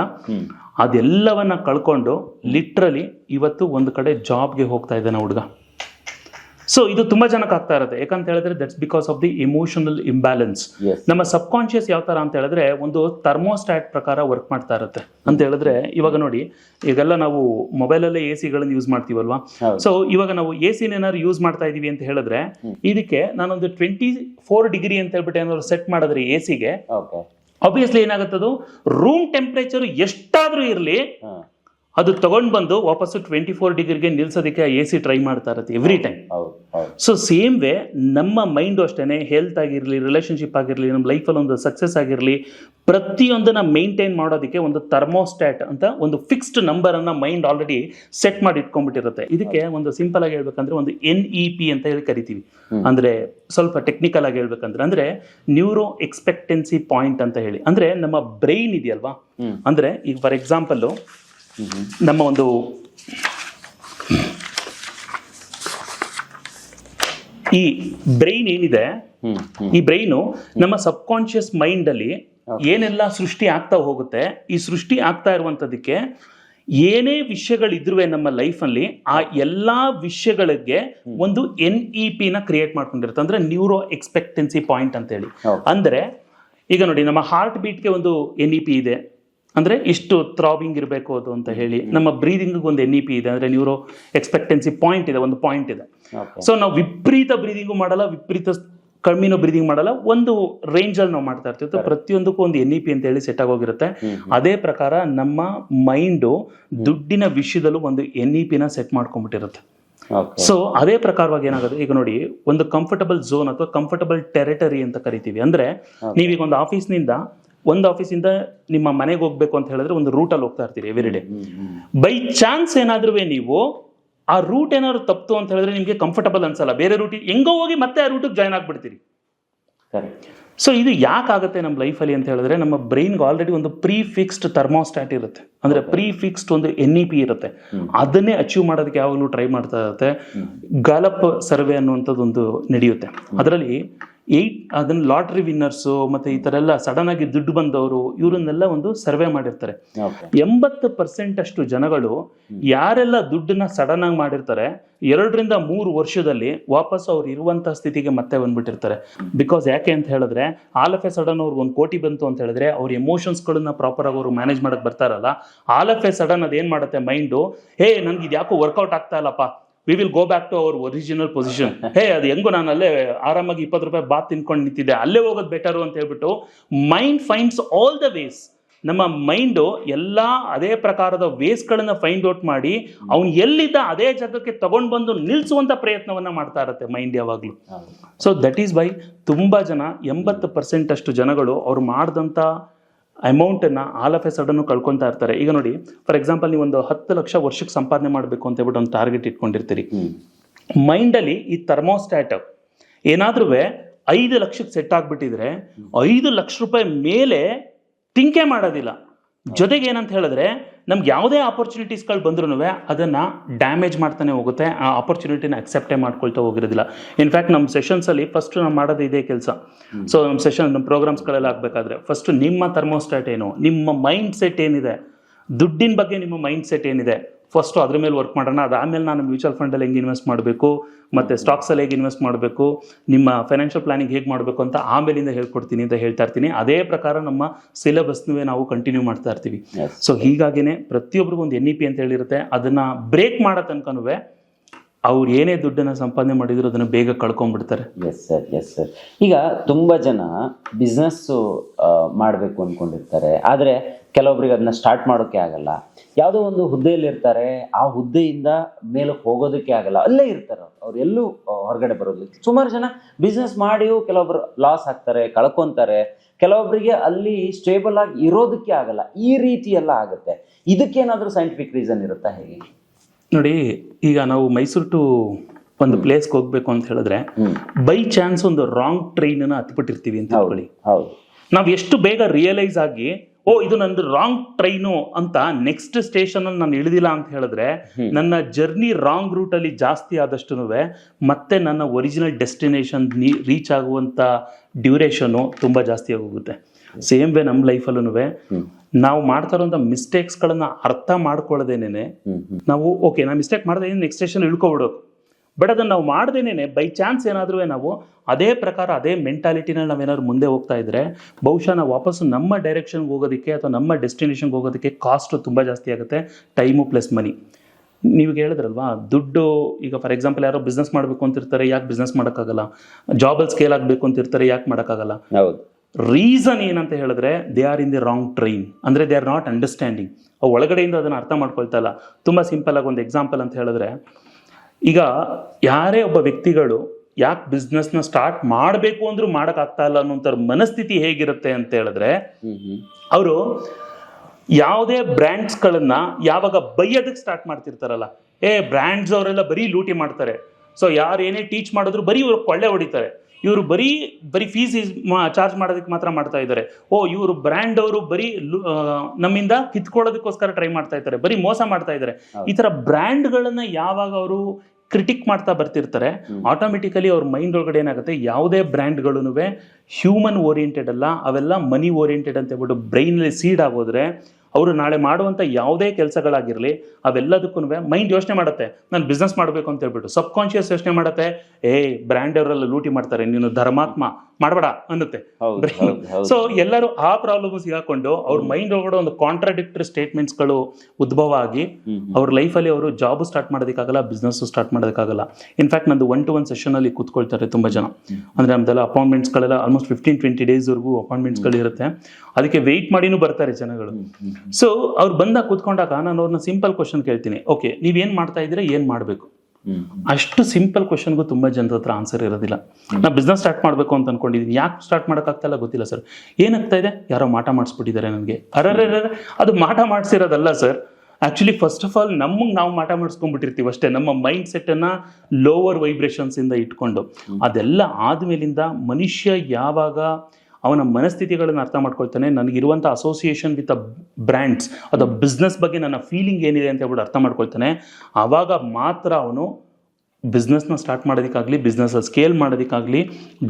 ಅದೆಲ್ಲವನ್ನ ಕಳ್ಕೊಂಡು ಲಿಟ್ರಲಿ ಇವತ್ತು ಒಂದು ಕಡೆ ಜಾಬ್ಗೆ ಹೋಗ್ತಾ ಇದ್ದಾನೆ ಹುಡುಗ. ಸೊ ಇದು ತುಂಬಾ ಜನಕ್ಕೆ ಆಗ್ತಾ ಇರುತ್ತೆ. ಯಾಕಂತ ಹೇಳಿದ್ರೆ that's because of the emotional imbalance ನಮ್ಮ ಸಬ್ ಕಾನ್ಶಿಯಸ್ ಯಾವ ತರ ಅಂತ ಹೇಳಿದ್ರೆ ಒಂದು ಥರ್ಮೋಸ್ಟಾಟ್ ಪ್ರಕಾರ ವರ್ಕ್ ಮಾಡ್ತಾ ಇರುತ್ತೆ. ಅಂತ ಹೇಳಿದ್ರೆ ಇವಾಗ ನೋಡಿ ಈಗೆಲ್ಲ ನಾವು ಮೊಬೈಲಲ್ಲೇ ಎ ಸಿಗಳನ್ನು ಯೂಸ್ ಮಾಡ್ತೀವಲ್ವಾ. ಸೊ ಇವಾಗ ನಾವು ಎ ಸಿನ ಏನಾದ್ರು ಯೂಸ್ ಮಾಡ್ತಾ ಇದೀವಿ ಅಂತ ಹೇಳಿದ್ರೆ ಇದಕ್ಕೆ ನಾನೊಂದು ಟ್ವೆಂಟಿ ಫೋರ್ ಡಿಗ್ರಿ ಅಂತ ಹೇಳ್ಬಿಟ್ಟು ಏನಾದ್ರು ಸೆಟ್ ಮಾಡಿದ್ರೆ ಎ ಸಿಗೆ ಆಬ್ವಿಯಸ್ಲಿ ಏನಾಗುತ್ತದು? ರೂಮ್ ಟೆಂಪರೇಚರ್ ಎಷ್ಟಾದ್ರೂ ಇರಲಿ ಅದು ತಗೊಂಡ್ ಬಂದು ವಾಪಸ್ಸು ಟ್ವೆಂಟಿ ಫೋರ್ ಡಿಗ್ರಿಗೆ ನಿಲ್ಸೋದಕ್ಕೆ ಎ ಸಿ ಟ್ರೈ ಮಾಡ್ತಾ ಇರುತ್ತೆ every time so same way ನಮ್ಮ ಮೈಂಡು ಅಷ್ಟೇ ಹೆಲ್ತ್ ಆಗಿರಲಿ ರಿಲೇಷನ್ಶಿಪ್ ಆಗಿರಲಿ ನಮ್ಮ ಲೈಫಲ್ಲಿ ಒಂದು ಸಕ್ಸಸ್ ಆಗಿರಲಿ ಪ್ರತಿಯೊಂದನ್ನ ಮೇಂಟೈನ್ ಮಾಡೋದಕ್ಕೆ ಒಂದು ಥರ್ಮೋಸ್ಟ್ಯಾಟ್ ಅಂತ ಒಂದು ಫಿಕ್ಸ್ಡ್ ನಂಬರನ್ನು ಮೈಂಡ್ ಆಲ್ರೆಡಿ ಸೆಟ್ ಮಾಡಿ ಇಟ್ಕೊಂಡ್ಬಿಟ್ಟಿರುತ್ತೆ. ಇದಕ್ಕೆ ಒಂದು ಸಿಂಪಲ್ ಆಗಿ ಹೇಳ್ಬೇಕಂದ್ರೆ ಒಂದು ಎನ್ ಇ ಪಿ ಅಂತ ಹೇಳಿ ಕರಿತೀವಿ. ಅಂದ್ರೆ ಸ್ವಲ್ಪ ಟೆಕ್ನಿಕಲ್ ಆಗಿ ಹೇಳ್ಬೇಕಂದ್ರೆ ಅಂದ್ರೆ ನ್ಯೂರೋ ಎಕ್ಸ್ಪೆಕ್ಟೆನ್ಸಿ ಪಾಯಿಂಟ್ ಅಂತ ಹೇಳಿ. ಅಂದ್ರೆ ನಮ್ಮ ಬ್ರೈನ್ ಇದೆಯಲ್ವಾ? ಅಂದ್ರೆ ಈಗ ಫಾರ್ ಎಕ್ಸಾಂಪಲ್ಲು ನಮ್ಮ ಒಂದು ಈ ಬ್ರೈನ್ ಏನಿದೆ? ಈ ಬ್ರೈನು ನಮ್ಮ ಸಬ್ ಕಾನ್ಶಿಯಸ್ ಮೈಂಡ್ ಅಲ್ಲಿ ಏನೆಲ್ಲ ಸೃಷ್ಟಿ ಆಗ್ತಾ ಹೋಗುತ್ತೆ ಈ ಸೃಷ್ಟಿ ಆಗ್ತಾ ಇರುವಂತದಕ್ಕೆ ಏನೇ ವಿಷಯಗಳಿದ್ರೂ ನಮ್ಮ ಲೈಫಲ್ಲಿ ಆ ಎಲ್ಲಾ ವಿಷಯಗಳಿಗೆ ಒಂದು ಎನ್ ಇ ಪಿ ನ ಕ್ರಿಯೇಟ್ ಮಾಡ್ಕೊಂಡಿರುತ್ತೆ. ಅಂದ್ರೆ ನ್ಯೂರೋ ಎಕ್ಸ್ಪೆಕ್ಟೆನ್ಸಿ ಪಾಯಿಂಟ್ ಅಂತ ಹೇಳಿ ಅಂದ್ರೆ ಈಗ ನೋಡಿ ನಮ್ಮ ಹಾರ್ಟ್ ಬೀಟ್ಗೆ ಒಂದು ಎನ್ ಇ ಪಿ ಇದೆ. ಅಂದ್ರೆ ಇಷ್ಟು ಥ್ರಾಬಿಂಗ್ ಇರಬೇಕು ಅದು ಅಂತ ಹೇಳಿ ನಮ್ಮ ಬ್ರೀದಿಂಗ್ ಒಂದು ಎನ್ ಇ ಪಿ ಇದೆ ಅಂದ್ರೆ ನ್ಯೂರೋ ಎಕ್ಸ್ಪೆಕ್ಟೆನ್ಸಿ ಪಾಯಿಂಟ್ ಇದೆ ಒಂದು ಪಾಯಿಂಟ್ ಇದೆ. ಸೊ ನಾವು ವಿಪರೀತ ಬ್ರೀದಿಂಗು ಮಾಡಲ್ಲ ವಿಪರೀತ ಕಮ್ಮಿನೂ ಬ್ರೀದಿಂಗ್ ಮಾಡಲ್ಲ ಒಂದು ರೇಂಜ್ ಅಲ್ಲಿ ನಾವು ಮಾಡ್ತಾ ಇರ್ತೀವಿ. ಪ್ರತಿಯೊಂದಕ್ಕೂ ಒಂದು ಎನ್ ಇ ಪಿ ಅಂತ ಹೇಳಿ ಸೆಟ್ ಆಗೋಗಿರುತ್ತೆ. ಅದೇ ಪ್ರಕಾರ ನಮ್ಮ ಮೈಂಡು ದುಡ್ಡಿನ ವಿಷಯದಲ್ಲೂ ಒಂದು ಎನ್ ಇ ಪಿನ ಸೆಟ್ ಮಾಡ್ಕೊಂಡ್ಬಿಟ್ಟಿರುತ್ತೆ. ಸೊ ಅದೇ ಪ್ರಕಾರವಾಗಿ ಏನಾಗುತ್ತೆ ಈಗ ನೋಡಿ ಒಂದು ಕಂಫರ್ಟಬಲ್ ಝೋನ್ ಅಥವಾ ಕಂಫರ್ಟಬಲ್ ಟೆರಿಟರಿ ಅಂತ ಕರಿತೀವಿ. ಅಂದ್ರೆ ನೀವೀಗ ಒಂದು ಆಫೀಸ್ನಿಂದ ಒಂದು ಆಫೀಸಿಂದ ನಿಮ್ಮ ಮನೆಗೆ ಹೋಗ್ಬೇಕು ಅಂತ ಹೇಳಿದ್ರೆ ಒಂದು ರೂಟಲ್ಲಿ ಹೋಗ್ತಾ ಇರ್ತೀರಿ ಎವ್ರಿ ಡೇ ಬೈ ಚಾನ್ಸ್ ಏನಾದ್ರೂ ನೀವು ಆ ರೂಟ್ ಏನಾದ್ರು ತಪ್ಪು ಅಂತ ಹೇಳಿದ್ರೆ ನಿಮಗೆ ಕಂಫರ್ಟಬಲ್ ಅನ್ಸಲ್ಲ. ಬೇರೆ ರೂಟ್ ಹೆಂಗೋ ಹೋಗಿ ಮತ್ತೆ ಆ ರೂಟಿಗೆ ಜಾಯ್ನ್ ಆಗ್ಬಿಡ್ತೀರಿ. ಸೊ ಇದು ಯಾಕಾಗುತ್ತೆ ನಮ್ಮ ಲೈಫಲ್ಲಿ ಅಂತ ಹೇಳಿದ್ರೆ ನಮ್ಮ ಬ್ರೈನ್ಗೆ ಆಲ್ರೆಡಿ ಒಂದು ಪ್ರೀ ಫಿಕ್ಸ್ಡ್ ಥರ್ಮೋಸ್ಟಾಟ್ ಇರುತ್ತೆ. ಅಂದ್ರೆ ಪ್ರೀ ಫಿಕ್ಸ್ಡ್ ಒಂದು ಎನ್ ಇ ಪಿ ಇರುತ್ತೆ. ಅದನ್ನೇ ಅಚೀವ್ ಮಾಡೋದಕ್ಕೆ ಯಾವಾಗಲೂ ಟ್ರೈ ಮಾಡ್ತಾ ಇರುತ್ತೆ. ಗಾಲಪ್ ಸರ್ವೆ ಅನ್ನುವಂಥದ್ದು ಒಂದು ನಡೆಯುತ್ತೆ. ಅದರಲ್ಲಿ ಏಯ್ಟ್ ಅದನ್ನ ಲಾಟ್ರಿ ವಿನ್ನರ್ಸು ಮತ್ತೆ ಈ ಥರ ಎಲ್ಲ ಸಡನ್ ಆಗಿ ದುಡ್ಡು ಬಂದವರು ಇವರನ್ನೆಲ್ಲ ಒಂದು ಸರ್ವೆ ಮಾಡಿರ್ತಾರೆ. ಎಂಬತ್ತು ಪರ್ಸೆಂಟ್ ಅಷ್ಟು ಜನಗಳು ಯಾರೆಲ್ಲ ದುಡ್ಡನ್ನ ಸಡನ್ ಆಗಿ ಮಾಡಿರ್ತಾರೆ ಎರಡರಿಂದ ಮೂರು ವರ್ಷದಲ್ಲಿ ವಾಪಸ್ ಅವ್ರು ಇರುವಂತಹ ಸ್ಥಿತಿಗೆ ಮತ್ತೆ ಬಂದ್ಬಿಟ್ಟಿರ್ತಾರೆ. ಬಿಕಾಸ್ ಯಾಕೆ ಅಂತ ಹೇಳಿದ್ರೆ ಆಲ್ ಆಫ್ ಎ ಸಡನ್ ಅವ್ರಿಗೆ ಒಂದು ಕೋಟಿ ಬಂತು ಅಂತ ಹೇಳಿದ್ರೆ ಅವ್ರ ಎಮೋಷನ್ಸ್ಗಳನ್ನ ಪ್ರಾಪರ್ ಆಗಿ ಅವರು ಮ್ಯಾನೇಜ್ ಮಾಡಕ್ ಬರ್ತಾರಲ್ಲ ಆಲ್ ಆಫ್ ಎ ಸಡನ್ ಅದೇನ್ ಮಾಡುತ್ತೆ ಮೈಂಡು ಹೇ ನನ್ಗೆ ಇದು ಯಾಕೋ ವರ್ಕೌಟ್ ಆಗ್ತಾ ಇಲ್ಲಪ್ಪ. We will go back to our original position hey ಅದು ಹೆಂಗೋ ನಾನು ಅಲ್ಲೇ ಆರಾಮಾಗಿ ಇಪ್ಪತ್ತು ರೂಪಾಯಿ ಬಾತ್ ತಿನ್ಕೊಂಡು ನಿಂತಿದ್ದೆ. ಅಲ್ಲೇ ಹೋಗೋದು ಬೆಟರು ಅಂತ ಹೇಳ್ಬಿಟ್ಟು mind finds all the ways ನಮ್ಮ ಮೈಂಡು ಎಲ್ಲ ಅದೇ ಪ್ರಕಾರದ ವೇಸ್ಗಳನ್ನ ಫೈಂಡ್ ಔಟ್ ಮಾಡಿ ಅವ್ನು ಎಲ್ಲಿದ್ದ ಅದೇ ಜಾಗಕ್ಕೆ ತಗೊಂಡು ಬಂದು ನಿಲ್ಲಿಸುವಂತ ಪ್ರಯತ್ನವನ್ನ ಮಾಡ್ತಾ ಇರುತ್ತೆ ಮೈಂಡ್ ಯಾವಾಗಲೂ. ಸೊ ದಟ್ ಈಸ್ ಬೈ ತುಂಬ ಜನ ಎಂಬತ್ತು ಪರ್ಸೆಂಟ್ ಅಷ್ಟು ಜನಗಳು ಅವ್ರು ಮಾಡಿದಂಥ ಅಮೌಂಟನ್ನು ಆಲ್ ಆಫ್ ಎ ಸಡನ್ನು ಕಳ್ಕೊತಾ ಇರ್ತಾರೆ. ಈಗ ನೋಡಿ ಫಾರ್ ಎಕ್ಸಾಂಪಲ್ ನೀವು ಒಂದು ಹತ್ತು ಲಕ್ಷ ವರ್ಷಕ್ಕೆ ಸಂಪಾದನೆ ಮಾಡಬೇಕು ಅಂತ ಹೇಳ್ಬಿಟ್ಟು ಒಂದು ಟಾರ್ಗೆಟ್ ಇಟ್ಕೊಂಡಿರ್ತೀರಿ. ಮೈಂಡಲ್ಲಿ ಈ ಥರ್ಮೋಸ್ಟ್ಯಾಟ್ ಏನಾದರೂ ಐದು ಲಕ್ಷಕ್ಕೆ ಸೆಟ್ ಆಗಿಬಿಟ್ಟಿದ್ರೆ, ಐದು ಲಕ್ಷ ರೂಪಾಯಿ ಮೇಲೆ ತಿಂಕೆ ಮಾಡೋದಿಲ್ಲ. ಜೊತೆಗೆ ಏನಂತ ಹೇಳಿದ್ರೆ ನಮ್ಗೆ ಯಾವುದೇ ಆಪರ್ಚುನಿಟೀಸ್ಗಳು ಬಂದ್ರೂ ಅದನ್ನು ಡ್ಯಾಮೇಜ್ ಮಾಡ್ತಾನೆ ಹೋಗುತ್ತೆ ಆ ಆಪರ್ಚುನಿಟಿನ ಅಕ್ಸೆಪ್ಟೇ ಮಾಡ್ಕೊಳ್ತಾ ಹೋಗಿರೋದಿಲ್ಲ. ಇನ್ಫ್ಯಾಕ್ಟ್ ನಮ್ಮ ಸೆಷನ್ಸಲ್ಲಿ ಫಸ್ಟ್ ನಾವು ಮಾಡೋದು ಇದೇ ಕೆಲಸ. ಸೊ ನಮ್ಮ ಸೆಷನ್ ನಮ್ಮ ಪ್ರೋಗ್ರಾಮ್ಸ್ಗಳೆಲ್ಲ ಆಗಬೇಕಾದ್ರೆ ಫಸ್ಟ್ ನಿಮ್ಮ ಥರ್ಮೋಸ್ಟಾಟ್ ಏನು ನಿಮ್ಮ ಮೈಂಡ್ ಸೆಟ್ ಏನಿದೆ ದುಡ್ಡಿನ ಬಗ್ಗೆ ನಿಮ್ಮ ಮೈಂಡ್ ಸೆಟ್ ಏನಿದೆ ಫಸ್ಟು ಅದ್ರ ಮೇಲೆ ವರ್ಕ್ ಮಾಡೋಣ. ಅದಾದಮೇಲೆ ನಾನು ಮ್ಯೂಚುವಲ್ ಫಂಡಲ್ಲಿ ಹೆಂಗೆ ಇನ್ವೆಸ್ಟ್ ಮಾಡಬೇಕು ಮತ್ತು ಸ್ಟಾಕ್ಸಲ್ಲಿ ಹೇಗೆ ಇನ್ವೆಸ್ಟ್ ಮಾಡಬೇಕು ನಿಮ್ಮ ಫೈನಾನ್ಷಿಯಲ್ ಪ್ಲಾನಿಂಗ್ ಹೇಗೆ ಮಾಡಬೇಕು ಅಂತ ಆಮೇಲಿಂದ ಹೇಳ್ಕೊಡ್ತೀನಿ ಅಂತ ಹೇಳ್ತಾ ಇರ್ತೀನಿ. ಅದೇ ಪ್ರಕಾರ ನಮ್ಮ ಸಿಲೆಬಸ್ನೂ ನಾವು ಕಂಟಿನ್ಯೂ ಮಾಡ್ತಾ ಇರ್ತೀವಿ. ಸೊ ಹೀಗಾಗಿನೇ ಪ್ರತಿಯೊಬ್ಬರಿಗೂ ಒಂದು ಎನ್ ಇ ಪಿ ಅಂತ ಹೇಳಿರುತ್ತೆ. ಅದನ್ನು ಬ್ರೇಕ್ ಮಾಡೋ ತನಕನೂ ಅವ್ರು ಏನೇ ದುಡ್ಡನ್ನು ಸಂಪಾದನೆ ಮಾಡಿದ್ರು ಅದನ್ನು ಬೇಗ ಕಳ್ಕೊಂಡ್ಬಿಡ್ತಾರೆ. ಎಸ್ ಸರ್ ಎಸ್ ಸರ್ ಈಗ ತುಂಬ ಜನ ಬಿಸ್ನೆಸ್ಸು ಮಾಡಬೇಕು ಅಂದ್ಕೊಂಡಿರ್ತಾರೆ ಆದರೆ ಕೆಲವೊಬ್ರಿಗೆ ಅದನ್ನ ಸ್ಟಾರ್ಟ್ ಮಾಡೋಕೆ ಆಗಲ್ಲ. ಯಾವುದೋ ಒಂದು ಹುದ್ದೆಯಲ್ಲಿ ಇರ್ತಾರೆ ಆ ಹುದ್ದೆಯಿಂದ ಮೇಲಕ್ಕೆ ಹೋಗೋದಕ್ಕೆ ಆಗಲ್ಲ. ಅಲ್ಲೇ ಇರ್ತಾರೆ ಅವ್ರು. ಎಲ್ಲೂ ಹೊರಗಡೆ ಬರೋದಕ್ಕೆ ಸುಮಾರು ಜನ ಬಿಸ್ನೆಸ್ ಮಾಡಿಯೂ ಕೆಲವೊಬ್ರು ಲಾಸ್ ಆಗ್ತಾರೆ ಕಳ್ಕೊಂತಾರೆ. ಕೆಲವೊಬ್ಬರಿಗೆ ಅಲ್ಲಿ ಸ್ಟೇಬಲ್ ಆಗಿ ಇರೋದಕ್ಕೆ ಆಗಲ್ಲ. ಈ ರೀತಿ ಎಲ್ಲ ಆಗುತ್ತೆ. ಇದಕ್ಕೇನಾದರೂ ಸೈಂಟಿಫಿಕ್ ರೀಸನ್ ಇರುತ್ತಾ ಹೇಗೆ? ನೋಡಿ ಈಗ ನಾವು ಮೈಸೂರು ಟು ಒಂದು ಪ್ಲೇಸ್ಗೆ ಹೋಗ್ಬೇಕು ಅಂತ ಹೇಳಿದ್ರೆ ಬೈ ಚಾನ್ಸ್ ಒಂದು ರಾಂಗ್ ಟ್ರೈನ್ ಹತ್ಬಿಟ್ಟಿರ್ತೀವಿ ಅಂತ ಹೇಳಿ ಹೌದು. ನಾವು ಎಷ್ಟು ಬೇಗ ರಿಯಲೈಸ್ ಆಗಿ ಓ ಇದು ನಂದು ರಾಂಗ್ ಟ್ರೈನು ಅಂತ ನೆಕ್ಸ್ಟ್ ಸ್ಟೇಷನ್ ಅಲ್ಲಿ ನಾನು ಇಳಿದಿಲ್ಲ ಅಂತ ಹೇಳಿದ್ರೆ ನನ್ನ ಜರ್ನಿ ರಾಂಗ್ ರೂಟ್ ಅಲ್ಲಿ ಜಾಸ್ತಿ ಆದಷ್ಟು ಮತ್ತೆ ನನ್ನ ಒರಿಜಿನಲ್ ಡೆಸ್ಟಿನೇಷನ್ ರೀಚ್ ಆಗುವಂತ ಡ್ಯೂರೇಷನು ತುಂಬಾ ಜಾಸ್ತಿ ಆಗೋಗುತ್ತೆ. ಸೇಮ್ ವೇ ನಮ್ಮ ಲೈಫಲ್ಲೂ ನಾವು ಮಾಡ್ತಾ ಮಿಸ್ಟೇಕ್ಸ್ ಮಿಸ್ಟೇಕ್ಸ್ಗಳನ್ನ ಅರ್ಥ ಮಾಡ್ಕೊಳ್ಳೋದೇನೆ ನಾವು ಓಕೆ ನಾ ಮಿಸ್ಟೇಕ್ ಮಾಡಿದೆ ನೆಕ್ಸ್ಟ್ ಸ್ಟೇಷನ್ ಇಳ್ಕೊಬಿಡೋದು ಬಟ್ ಅದನ್ನು ನಾವು ಮಾಡ್ದೇನೆ ಬೈ ಚಾನ್ಸ್ ಏನಾದರೂ ನಾವು ಅದೇ ಪ್ರಕಾರ ಅದೇ ಮೆಂಟಾಲಿಟಿನಲ್ಲಿ ನಾವೇನಾದ್ರು ಮುಂದೆ ಹೋಗ್ತಾ ಇದ್ರೆ ಬಹುಶಃ ನಾವು ವಾಪಸ್ಸು ನಮ್ಮ ಡೈರೆಕ್ಷನ್ಗೆ ಹೋಗೋದಕ್ಕೆ ಅಥವಾ ನಮ್ಮ ಡೆಸ್ಟಿನೇಷನ್ಗೆ ಹೋಗೋದಕ್ಕೆ ಕಾಸ್ಟ್ ತುಂಬ ಜಾಸ್ತಿ ಆಗುತ್ತೆ ಟೈಮು ಪ್ಲಸ್ ಮನಿ ನೀವು ಹೇಳಿದ್ರಲ್ವಾ ದುಡ್ಡು ಈಗ ಫಾರ್ ಎಕ್ಸಾಂಪಲ್ ಯಾರೋ ಬಿಸ್ನೆಸ್ ಮಾಡಬೇಕು ಅಂತಿರ್ತಾರೆ ಯಾಕೆ ಬಿಸ್ನೆಸ್ ಮಾಡೋಕ್ಕಾಗಲ್ಲ? ಜಾಬಲ್ಲಿ ಸ್ಕೇಲ್ ಆಗಬೇಕು ಅಂತಿರ್ತಾರೆ ಯಾಕೆ ಮಾಡೋಕ್ಕಾಗಲ್ಲ? ಹೌದು. ರೀಸನ್ ಏನಂತ ಹೇಳಿದ್ರೆ they are in the wrong train ಅಂದರೆ ದೇ ಆರ್ ನಾಟ್ ಅಂಡರ್ಸ್ಟ್ಯಾಂಡಿಂಗ್ ಅವು ಒಳಗಡೆಯಿಂದ ಅದನ್ನು ಅರ್ಥ ಮಾಡ್ಕೊಳ್ತಾ ಇಲ್ಲ. ತುಂಬ ಸಿಂಪಲ್ ಆಗಿ ಒಂದು ಎಕ್ಸಾಂಪಲ್ ಅಂತ ಹೇಳಿದ್ರೆ ಈಗ ಯಾರೇ ಒಬ್ಬ ವ್ಯಕ್ತಿಗಳು ಯಾಕೆ ಬಿಸ್ನೆಸ್ನ ಸ್ಟಾರ್ಟ್ ಮಾಡಬೇಕು ಅಂದ್ರೂ ಮಾಡೋಕ್ಕಾಗ್ತಾ ಇಲ್ಲ ಅನ್ನೋಂಥರ ಮನಸ್ಥಿತಿ ಹೇಗಿರುತ್ತೆ ಅಂತ ಹೇಳಿದ್ರೆ ಅವರು ಯಾವುದೇ ಬ್ರ್ಯಾಂಡ್ಸ್ಗಳನ್ನ ಯಾವಾಗ ಬೈಯೋದಕ್ಕೆ ಸ್ಟಾರ್ಟ್ ಮಾಡ್ತಿರ್ತಾರಲ್ಲ. ಏ ಬ್ರ್ಯಾಂಡ್ಸ್ ಅವರೆಲ್ಲ ಬರೀ ಲೂಟಿ ಮಾಡ್ತಾರೆ. ಸೊ ಯಾರು ಏನೇ ಟೀಚ್ ಮಾಡಿದ್ರು ಬರೀ ಇವ್ರಿಗೆ ಕೊಳ್ಳೆ ಹೊಡಿತಾರೆ. ಇವರು ಬರೀ ಬರೀ ಫೀಸ್ ಚಾರ್ಜ್ ಮಾಡೋದಕ್ಕೆ ಮಾತ್ರ ಮಾಡ್ತಾ ಇದ್ದಾರೆ. ಓ ಇವರು ಬ್ರ್ಯಾಂಡ್ ಅವರು ಬರೀ ನಮ್ಮಿಂದ ಕಿತ್ಕೊಳ್ಳೋದಕ್ಕೋಸ್ಕರ ಟ್ರೈ ಮಾಡ್ತಾ ಇದ್ದಾರೆ ಬರೀ ಮೋಸ ಮಾಡ್ತಾ ಇದ್ದಾರೆ. ಈ ತರ ಬ್ರ್ಯಾಂಡ್ಗಳನ್ನ ಯಾವಾಗ ಅವರು ಕ್ರಿಟಿಕ್ ಮಾಡ್ತಾ ಬರ್ತಿರ್ತಾರೆ ಆಟೋಮೆಟಿಕಲಿ ಅವ್ರ ಮೈಂಡ್ ಒಳಗಡೆ ಏನಾಗುತ್ತೆ ಯಾವುದೇ ಬ್ರ್ಯಾಂಡ್ಗಳೂ ಹ್ಯೂಮನ್ ಓರಿಯೆಂಟೆಡ್ ಅಲ್ಲ ಅವೆಲ್ಲ ಮನಿ ಓರಿಯೆಂಟೆಡ್ ಅಂತ ಹೇಳ್ಬಿಟ್ಟು ಬ್ರೈನಲ್ಲಿ ಸೀಡ್ ಆಗೋದ್ರೆ ಅವರು ನಾಳೆ ಮಾಡುವಂಥ ಯಾವುದೇ ಕೆಲಸಗಳಾಗಿರಲಿ ಅವೆಲ್ಲದಕ್ಕೂ ಮೈಂಡ್ ಯೋಚನೆ ಮಾಡುತ್ತೆ. ನಾನು ಬಿಸ್ನೆಸ್ ಮಾಡಬೇಕು ಅಂತ ಹೇಳ್ಬಿಟ್ಟು ಸಬ್ ಕಾನ್ಷಿಯಸ್ ಯೋಚನೆ ಮಾಡುತ್ತೆ. ಏ ಬ್ರ್ಯಾಂಡ್ ಅವರೆಲ್ಲ ಲೂಟಿ ಮಾಡ್ತಾರೆ ನೀನು ಧರ್ಮಾತ್ಮ ಮಾಡಬೇಡ ಅನ್ನುತ್ತೆ. ಸೊ ಎಲ್ಲರೂ ಆ ಪ್ರಾಬ್ಲಮ್ ಸಿಗಾಕೊಂಡು ಅವ್ರ ಮೈಂಡ್ ಒಳಗಡೆ ಒಂದು ಕಾಂಟ್ರಾಡಿಕ್ಟರಿ ಸ್ಟೇಟ್ಮೆಂಟ್ಸ್ಗಳು ಉದ್ಭವ ಆಗಿ ಅವ್ರ ಲೈಫಲ್ಲಿ ಅವರು ಜಾಬ್ ಸ್ಟಾರ್ಟ್ ಮಾಡೋದಕ್ಕಾಗಲ್ಲ ಬಿಸ್ನೆಸ್ ಸ್ಟಾರ್ಟ್ ಮಾಡೋದಕ್ಕಾಗಲ್ಲ. ಇನ್ಫ್ಯಾಕ್ಟ್ ನಂದು ಒನ್ ಟು ಒನ್ ಸೆಷನಲ್ಲಿ ಕೂತ್ಕೊಳ್ತಾರೆ ತುಂಬ ಜನ. ಅಂದರೆ ನಮ್ದೆಲ್ಲ ಅಪಾಯಿಂಟ್ಮೆಂಟ್ಸ್ಗಳೆಲ್ಲ ಆಲ್ಮೋಸ್ಟ್ ಫಿಫ್ಟೀನ್ ಟ್ವೆಂಟಿ ಡೇಸ್ವರೆಗೂ ಅಪಾಯಿಂಟ್ಮೆಂಟ್ಸ್ಗಳು ಇರುತ್ತೆ. ಅದಕ್ಕೆ ವೆಯ್ಟ್ ಮಾಡಿನೂ ಬರ್ತಾರೆ ಜನಗಳು. ಸೊ ಅವ್ರು ಬಂದಾಗ ಕೂತ್ಕೊಂಡಾಗ ನಾನು ಅವ್ರನ್ನ ಸಿಂಪಲ್ ಕ್ವಶನ್ ಕೇಳ್ತೀನಿ. ಓಕೆ ನೀವೇನು ಮಾಡ್ತಾ ಇದ್ದೀರಾ ಏನು ಮಾಡಬೇಕು? ಅಷ್ಟು ಸಿಂಪಲ್ ಕ್ವಶನ್ಗೂ ತುಂಬಾ ಜನರ ಹತ್ರ ಆನ್ಸರ್ ಇರೋದಿಲ್ಲ. ನಾ ಬಿಸ್ನೆಸ್ ಸ್ಟಾರ್ಟ್ ಮಾಡಬೇಕು ಅಂತ ಅನ್ಕೊಂಡಿದ್ದೀನಿ ಯಾಕೆ ಸ್ಟಾರ್ಟ್ ಮಾಡೋಕ್ಕಾಗ್ತಾ ಇಲ್ಲ ಗೊತ್ತಿಲ್ಲ ಸರ್ ಏನಾಗ್ತಾ ಇದೆ? ಯಾರೋ ಮಾಟ ಮಾಡಿಸ್ಬಿಟ್ಟಿದ್ದಾರೆ ನನಗೆ. ಅರರ ಅದು ಮಾಟ ಮಾಡಿಸಿರೋದಲ್ಲ sir actually first of all ನಮಗೆ ನಾವು ಮಾಟ ಮಾಡಿಸ್ಕೊಂಡ್ಬಿಟ್ಟಿರ್ತೀವಿ ಅಷ್ಟೇ. ನಮ್ಮ ಮೈಂಡ್ ಸೆಟ್ಟನ್ನು ಲೋವರ್ ವೈಬ್ರೇಷನ್ಸಿಂದ ಇಟ್ಕೊಂಡು. ಅದೆಲ್ಲ ಆದಮೇಲಿಂದ ಮನುಷ್ಯ ಯಾವಾಗ ಅವನ ಮನಸ್ಥಿತಿಗಳನ್ನು ಅರ್ಥ ಮಾಡ್ಕೊಳ್ತಾನೆ ನನಗಿರುವಂಥ ಅಸೋಸಿಯೇಷನ್ ವಿತ್ ಅ ಬ್ರ್ಯಾಂಡ್ಸ್ ಅಥವಾ ಬಿಸ್ನೆಸ್ ಬಗ್ಗೆ ನನ್ನ ಫೀಲಿಂಗ್ ಏನಿದೆ ಅಂತ ಹೇಳ್ಬಿಟ್ಟು ಅರ್ಥ ಮಾಡ್ಕೊಳ್ತಾನೆ. ಆವಾಗ ಮಾತ್ರ ಅವನು ಬಿಸ್ನೆಸ್ನ ಸ್ಟಾರ್ಟ್ ಮಾಡೋದಕ್ಕಾಗಲಿ ಬಿಸ್ನೆಸ್ ಸ್ಕೇಲ್ ಮಾಡೋದಕ್ಕಾಗಲಿ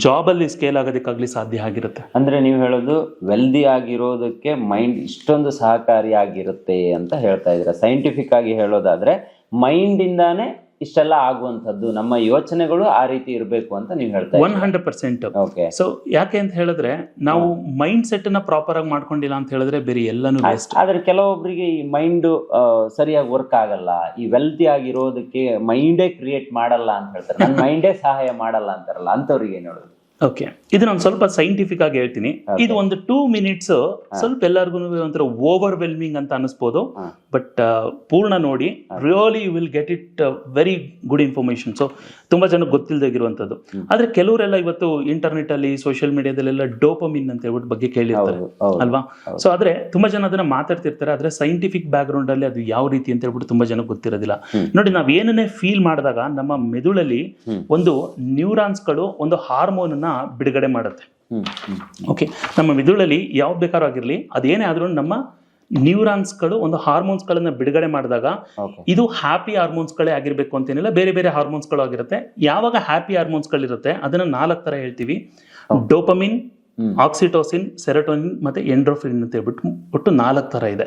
ಜಾಬಲ್ಲಿ ಸ್ಕೇಲ್ ಆಗೋದಕ್ಕಾಗಲಿ ಸಾಧ್ಯ ಆಗಿರುತ್ತೆ. ಅಂದರೆ ನೀವು ಹೇಳೋದು ವೆಲ್ದಿ ಆಗಿರೋದಕ್ಕೆ ಮೈಂಡ್ ಇಷ್ಟೊಂದು ಸಹಕಾರಿಯಾಗಿರುತ್ತೆ ಅಂತ ಹೇಳ್ತಾ ಇದ್ದೀರಾ. ಸೈಂಟಿಫಿಕ್ ಆಗಿ ಹೇಳೋದಾದರೆ ಮೈಂಡ್ ಇಂದಾನೆ ಇಷ್ಟೆಲ್ಲ ಆಗುವಂಥದ್ದು ನಮ್ಮ ಯೋಚನೆಗಳು ಆ ರೀತಿ ಇರಬೇಕು ಅಂತ ನೀವು ಹೇಳ್ತಾ one hundred percent okay so ಯಾಕೆ ಅಂತ ಹೇಳಿದ್ರೆ ನಾವು ಮೈಂಡ್ ಸೆಟ್ನ ಪ್ರಾಪರ್ ಆಗಿ ಮಾಡ್ಕೊಂಡಿಲ್ಲ ಅಂತ ಹೇಳಿದ್ರೆ ಬೇರೆ ಎಲ್ಲಾನು ವೇಸ್ಟ್ ಆದ್ರೆ ಕೆಲವೊಬ್ಬರಿಗೆ ಈ ಮೈಂಡ್ ಸರಿಯಾಗಿ ವರ್ಕ್ ಆಗಲ್ಲ. ಈ ವೆಲ್ತಿ ಆಗಿರೋದಕ್ಕೆ ಮೈಂಡೇ ಕ್ರಿಯೇಟ್ ಮಾಡಲ್ಲ ಅಂತ ಹೇಳ್ತಾರೆ. ನನ್ನ ಮೈಂಡೇ ಸಹಾಯ ಮಾಡಲ್ಲ ಅಂತಾರಲ್ಲ ಅಂತವ್ರಿಗೆ ಏನು ಹೇಳೋದು? ಓಕೆ ಇದು ನಾನು ಸ್ವಲ್ಪ ಸೈಂಟಿಫಿಕ್ ಆಗಿ ಹೇಳ್ತೀನಿ. ಇದು ಒಂದು ಟೂ ಮಿನಿಟ್ಸ್ ಸ್ವಲ್ಪ ಎಲ್ಲರಿಗೂ ಒಂಥರ ಓವರ್ ವೆಲ್ಮಿಂಗ್ ಅಂತ ಅನಿಸ್ಬೋದು. ಬಟ್ ಪೂರ್ಣ ನೋಡಿ really you will get it very good information so ತುಂಬಾ ಜನಕ್ಕೆ ಗೊತ್ತಿಲ್ಲದಾಗಿರುವಂಥದ್ದು ಆದ್ರೆ ಕೆಲವರೆಲ್ಲ ಇವತ್ತು ಇಂಟರ್ನೆಟ್ ಅಲ್ಲಿ ಸೋಷಿಯಲ್ ಮೀಡಿಯಾದಲ್ಲೆಲ್ಲ ಡೋಪಮಿನ್ ಅಂತ ಹೇಳ್ಬಿಟ್ಟು ಬಗ್ಗೆ ಕೇಳಿರ್ತಾರೆ. ಅಲ್ವಾ? ಸೊ ಆದ್ರೆ ತುಂಬಾ ಜನ ಅದನ್ನ ಮಾತಾಡ್ತಿರ್ತಾರೆ. ಆದ್ರೆ ಸೈಂಟಿಫಿಕ್ ಬ್ಯಾಕ್ ಗ್ರೌಂಡ್ ಅಲ್ಲಿ ಅದು ಯಾವ ರೀತಿ ಅಂತ ಹೇಳ್ಬಿಟ್ಟು ತುಂಬಾ ಜನಕ್ಕೆ ಗೊತ್ತಿರೋದಿಲ್ಲ. ನೋಡಿ ನಾವ್ ಏನನ್ನೇ ಫೀಲ್ ಮಾಡಿದಾಗ ನಮ್ಮ ಮೆದುಳಲ್ಲಿ. ಒಂದು ನ್ಯೂರಾನ್ಸ್ಗಳು ಒಂದು ಹಾರ್ಮೋನ್ ಅನ್ನ ಬಿಡುಗಡೆ ಮಾಡುತ್ತೆ. ಓಕೆ ನಮ್ಮ ಮಿದುಳಲ್ಲಿ ಯಾವ್ದು ಬೇಕಾದ್ರೂ ಆಗಿರಲಿ ಅದೇನೇ ಆದ್ರೂ ನಮ್ಮ ನ್ಯೂರಾನ್ಸ್ಗಳು ಒಂದು ಹಾರ್ಮೋನ್ಸ್ಗಳನ್ನು ಬಿಡುಗಡೆ ಮಾಡಿದಾಗ ಇದು ಹ್ಯಾಪಿ ಹಾರ್ಮೋನ್ಸ್ಗಳೇ ಆಗಿರಬೇಕು ಅಂತೇನಿಲ್ಲ ಬೇರೆ ಬೇರೆ ಹಾರ್ಮೋನ್ಸ್ಗಳು ಆಗಿರುತ್ತೆ. ಯಾವಾಗ ಹ್ಯಾಪಿ ಹಾರ್ಮೋನ್ಸ್ಗಳಿರುತ್ತೆ ಅದನ್ನ ನಾಲ್ಕು ತರ ಹೇಳ್ತೀವಿ. ಡೋಪಮಿನ್ ಆಕ್ಸಿಟೋಸಿನ್ ಸೆರಟೋನಿನ್ ಮತ್ತೆ ಎಂಡ್ರೋಫಿನ್ ಅಂತ ಹೇಳ್ಬಿಟ್ಟು ಒಟ್ಟು ನಾಲ್ಕು ತರ ಇದೆ.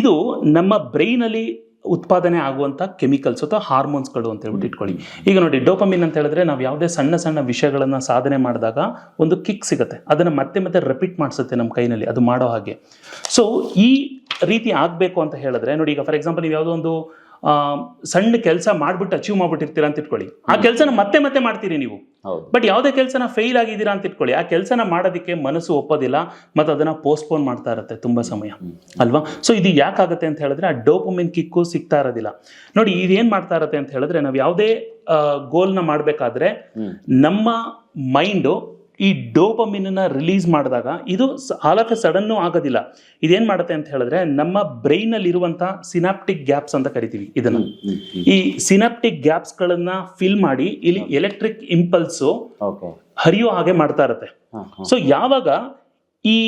ಇದು ನಮ್ಮ ಬ್ರೈನ್ ಅಲ್ಲಿ ಉತ್ಪಾದನೆ ಆಗುವಂಥ ಕೆಮಿಕಲ್ಸ್ ಅಥವಾ ಹಾರ್ಮೋನ್ಸ್ಗಳು ಅಂತ ಹೇಳ್ಬಿಟ್ಟು ಇಟ್ಕೊಳ್ಳಿ. ಈಗ ನೋಡಿ ಡೋಪಮಿನ್ ಅಂತ ಹೇಳಿದ್ರೆ ನಾವು ಯಾವುದೇ ಸಣ್ಣ ಸಣ್ಣ ವಿಷಯಗಳನ್ನು ಸಾಧನೆ ಮಾಡಿದಾಗ ಒಂದು ಕಿಕ್ ಸಿಗುತ್ತೆ. ಅದನ್ನು ಮತ್ತೆ ಮತ್ತೆ ರಿಪೀಟ್ ಮಾಡಿಸುತ್ತೆ ನಮ್ಮ ಕೈನಲ್ಲಿ. ಅದು ಮಾಡೋ ಹಾಗೆ. ಸೊ ಈ ರೀತಿ ಆಗಬೇಕು ಅಂತ ಹೇಳಿದ್ರೆ, ನೋಡಿ ಈಗ ಫಾರ್ ಎಕ್ಸಾಂಪಲ್ ನೀವು ಯಾವುದೋ ಒಂದು ಸಣ್ಣ ಕೆಲಸ ಮಾಡ್ಬಿಟ್ಟು ಅಚೀವ್ ಮಾಡ್ಬಿಟ್ಟಿರ್ತೀರಾ ಅಂತ ಇಟ್ಕೊಳ್ಳಿ. ಆ ಕೆಲಸನ ಮತ್ತೆ ಮತ್ತೆ ಮಾಡ್ತೀರಿ ನೀವು. ಬಟ್ ಯಾವುದೇ ಕೆಲಸನ ಫೇಲ್ ಆಗಿದ್ದೀರಾ ಅಂತ ಇಟ್ಕೊಳ್ಳಿ. ಆ ಕೆಲಸನ ಮಾಡೋದಕ್ಕೆ ಮನಸ್ಸು ಒಪ್ಪೋದಿಲ್ಲ ಮತ್ತು ಅದನ್ನ ಪೋಸ್ಟ್ಪೋನ್ ಮಾಡ್ತಾ ಇರುತ್ತೆ ತುಂಬಾ ಸಮಯ. ಅಲ್ವಾ? ಸೊ ಇದು ಯಾಕಾಗುತ್ತೆ ಅಂತ ಹೇಳಿದ್ರೆ ಆ ಡೋಪಮಿನ್ ಕಿಕ್ಕು ಸಿಗ್ತಾ ಇರೋದಿಲ್ಲ. ನೋಡಿ ಇದೇನ್ ಮಾಡ್ತಾ ಇರುತ್ತೆ ಅಂತ ಹೇಳಿದ್ರೆ ನಾವು ಯಾವುದೇ ಗೋಲ್ನ ಮಾಡಬೇಕಾದ್ರೆ ನಮ್ಮ ಮೈಂಡು ಈ ಡೋಪಮಿನ್ನ ರಿಲೀಸ್ ಮಾಡಿದಾಗ ಇದು ಎ ಸಡನ್ನು ಆಗೋದಿಲ್ಲ. ಇದೇನ್ ಮಾಡುತ್ತೆ ಅಂತ ಹೇಳಿದ್ರೆ ನಮ್ಮ ಬ್ರೈನ್ ಅಲ್ಲಿ ಇರುವಂತಹ ಸಿನಾಪ್ಟಿಕ್ ಗ್ಯಾಪ್ಸ್ ಅಂತ ಕರಿತೀವಿ ಇದನ್ನ. ಈ ಸಿನಾಪ್ಟಿಕ್ ಗ್ಯಾಪ್ಸ್ಗಳನ್ನ ಫಿಲ್ ಮಾಡಿ ಇಲ್ಲಿ ಎಲೆಕ್ಟ್ರಿಕ್ ಇಂಪಲ್ಸು ಹರಿಯೋ ಹಾಗೆ ಮಾಡ್ತಾ ಇರುತ್ತೆ. ಸೊ ಯಾವಾಗ ಈ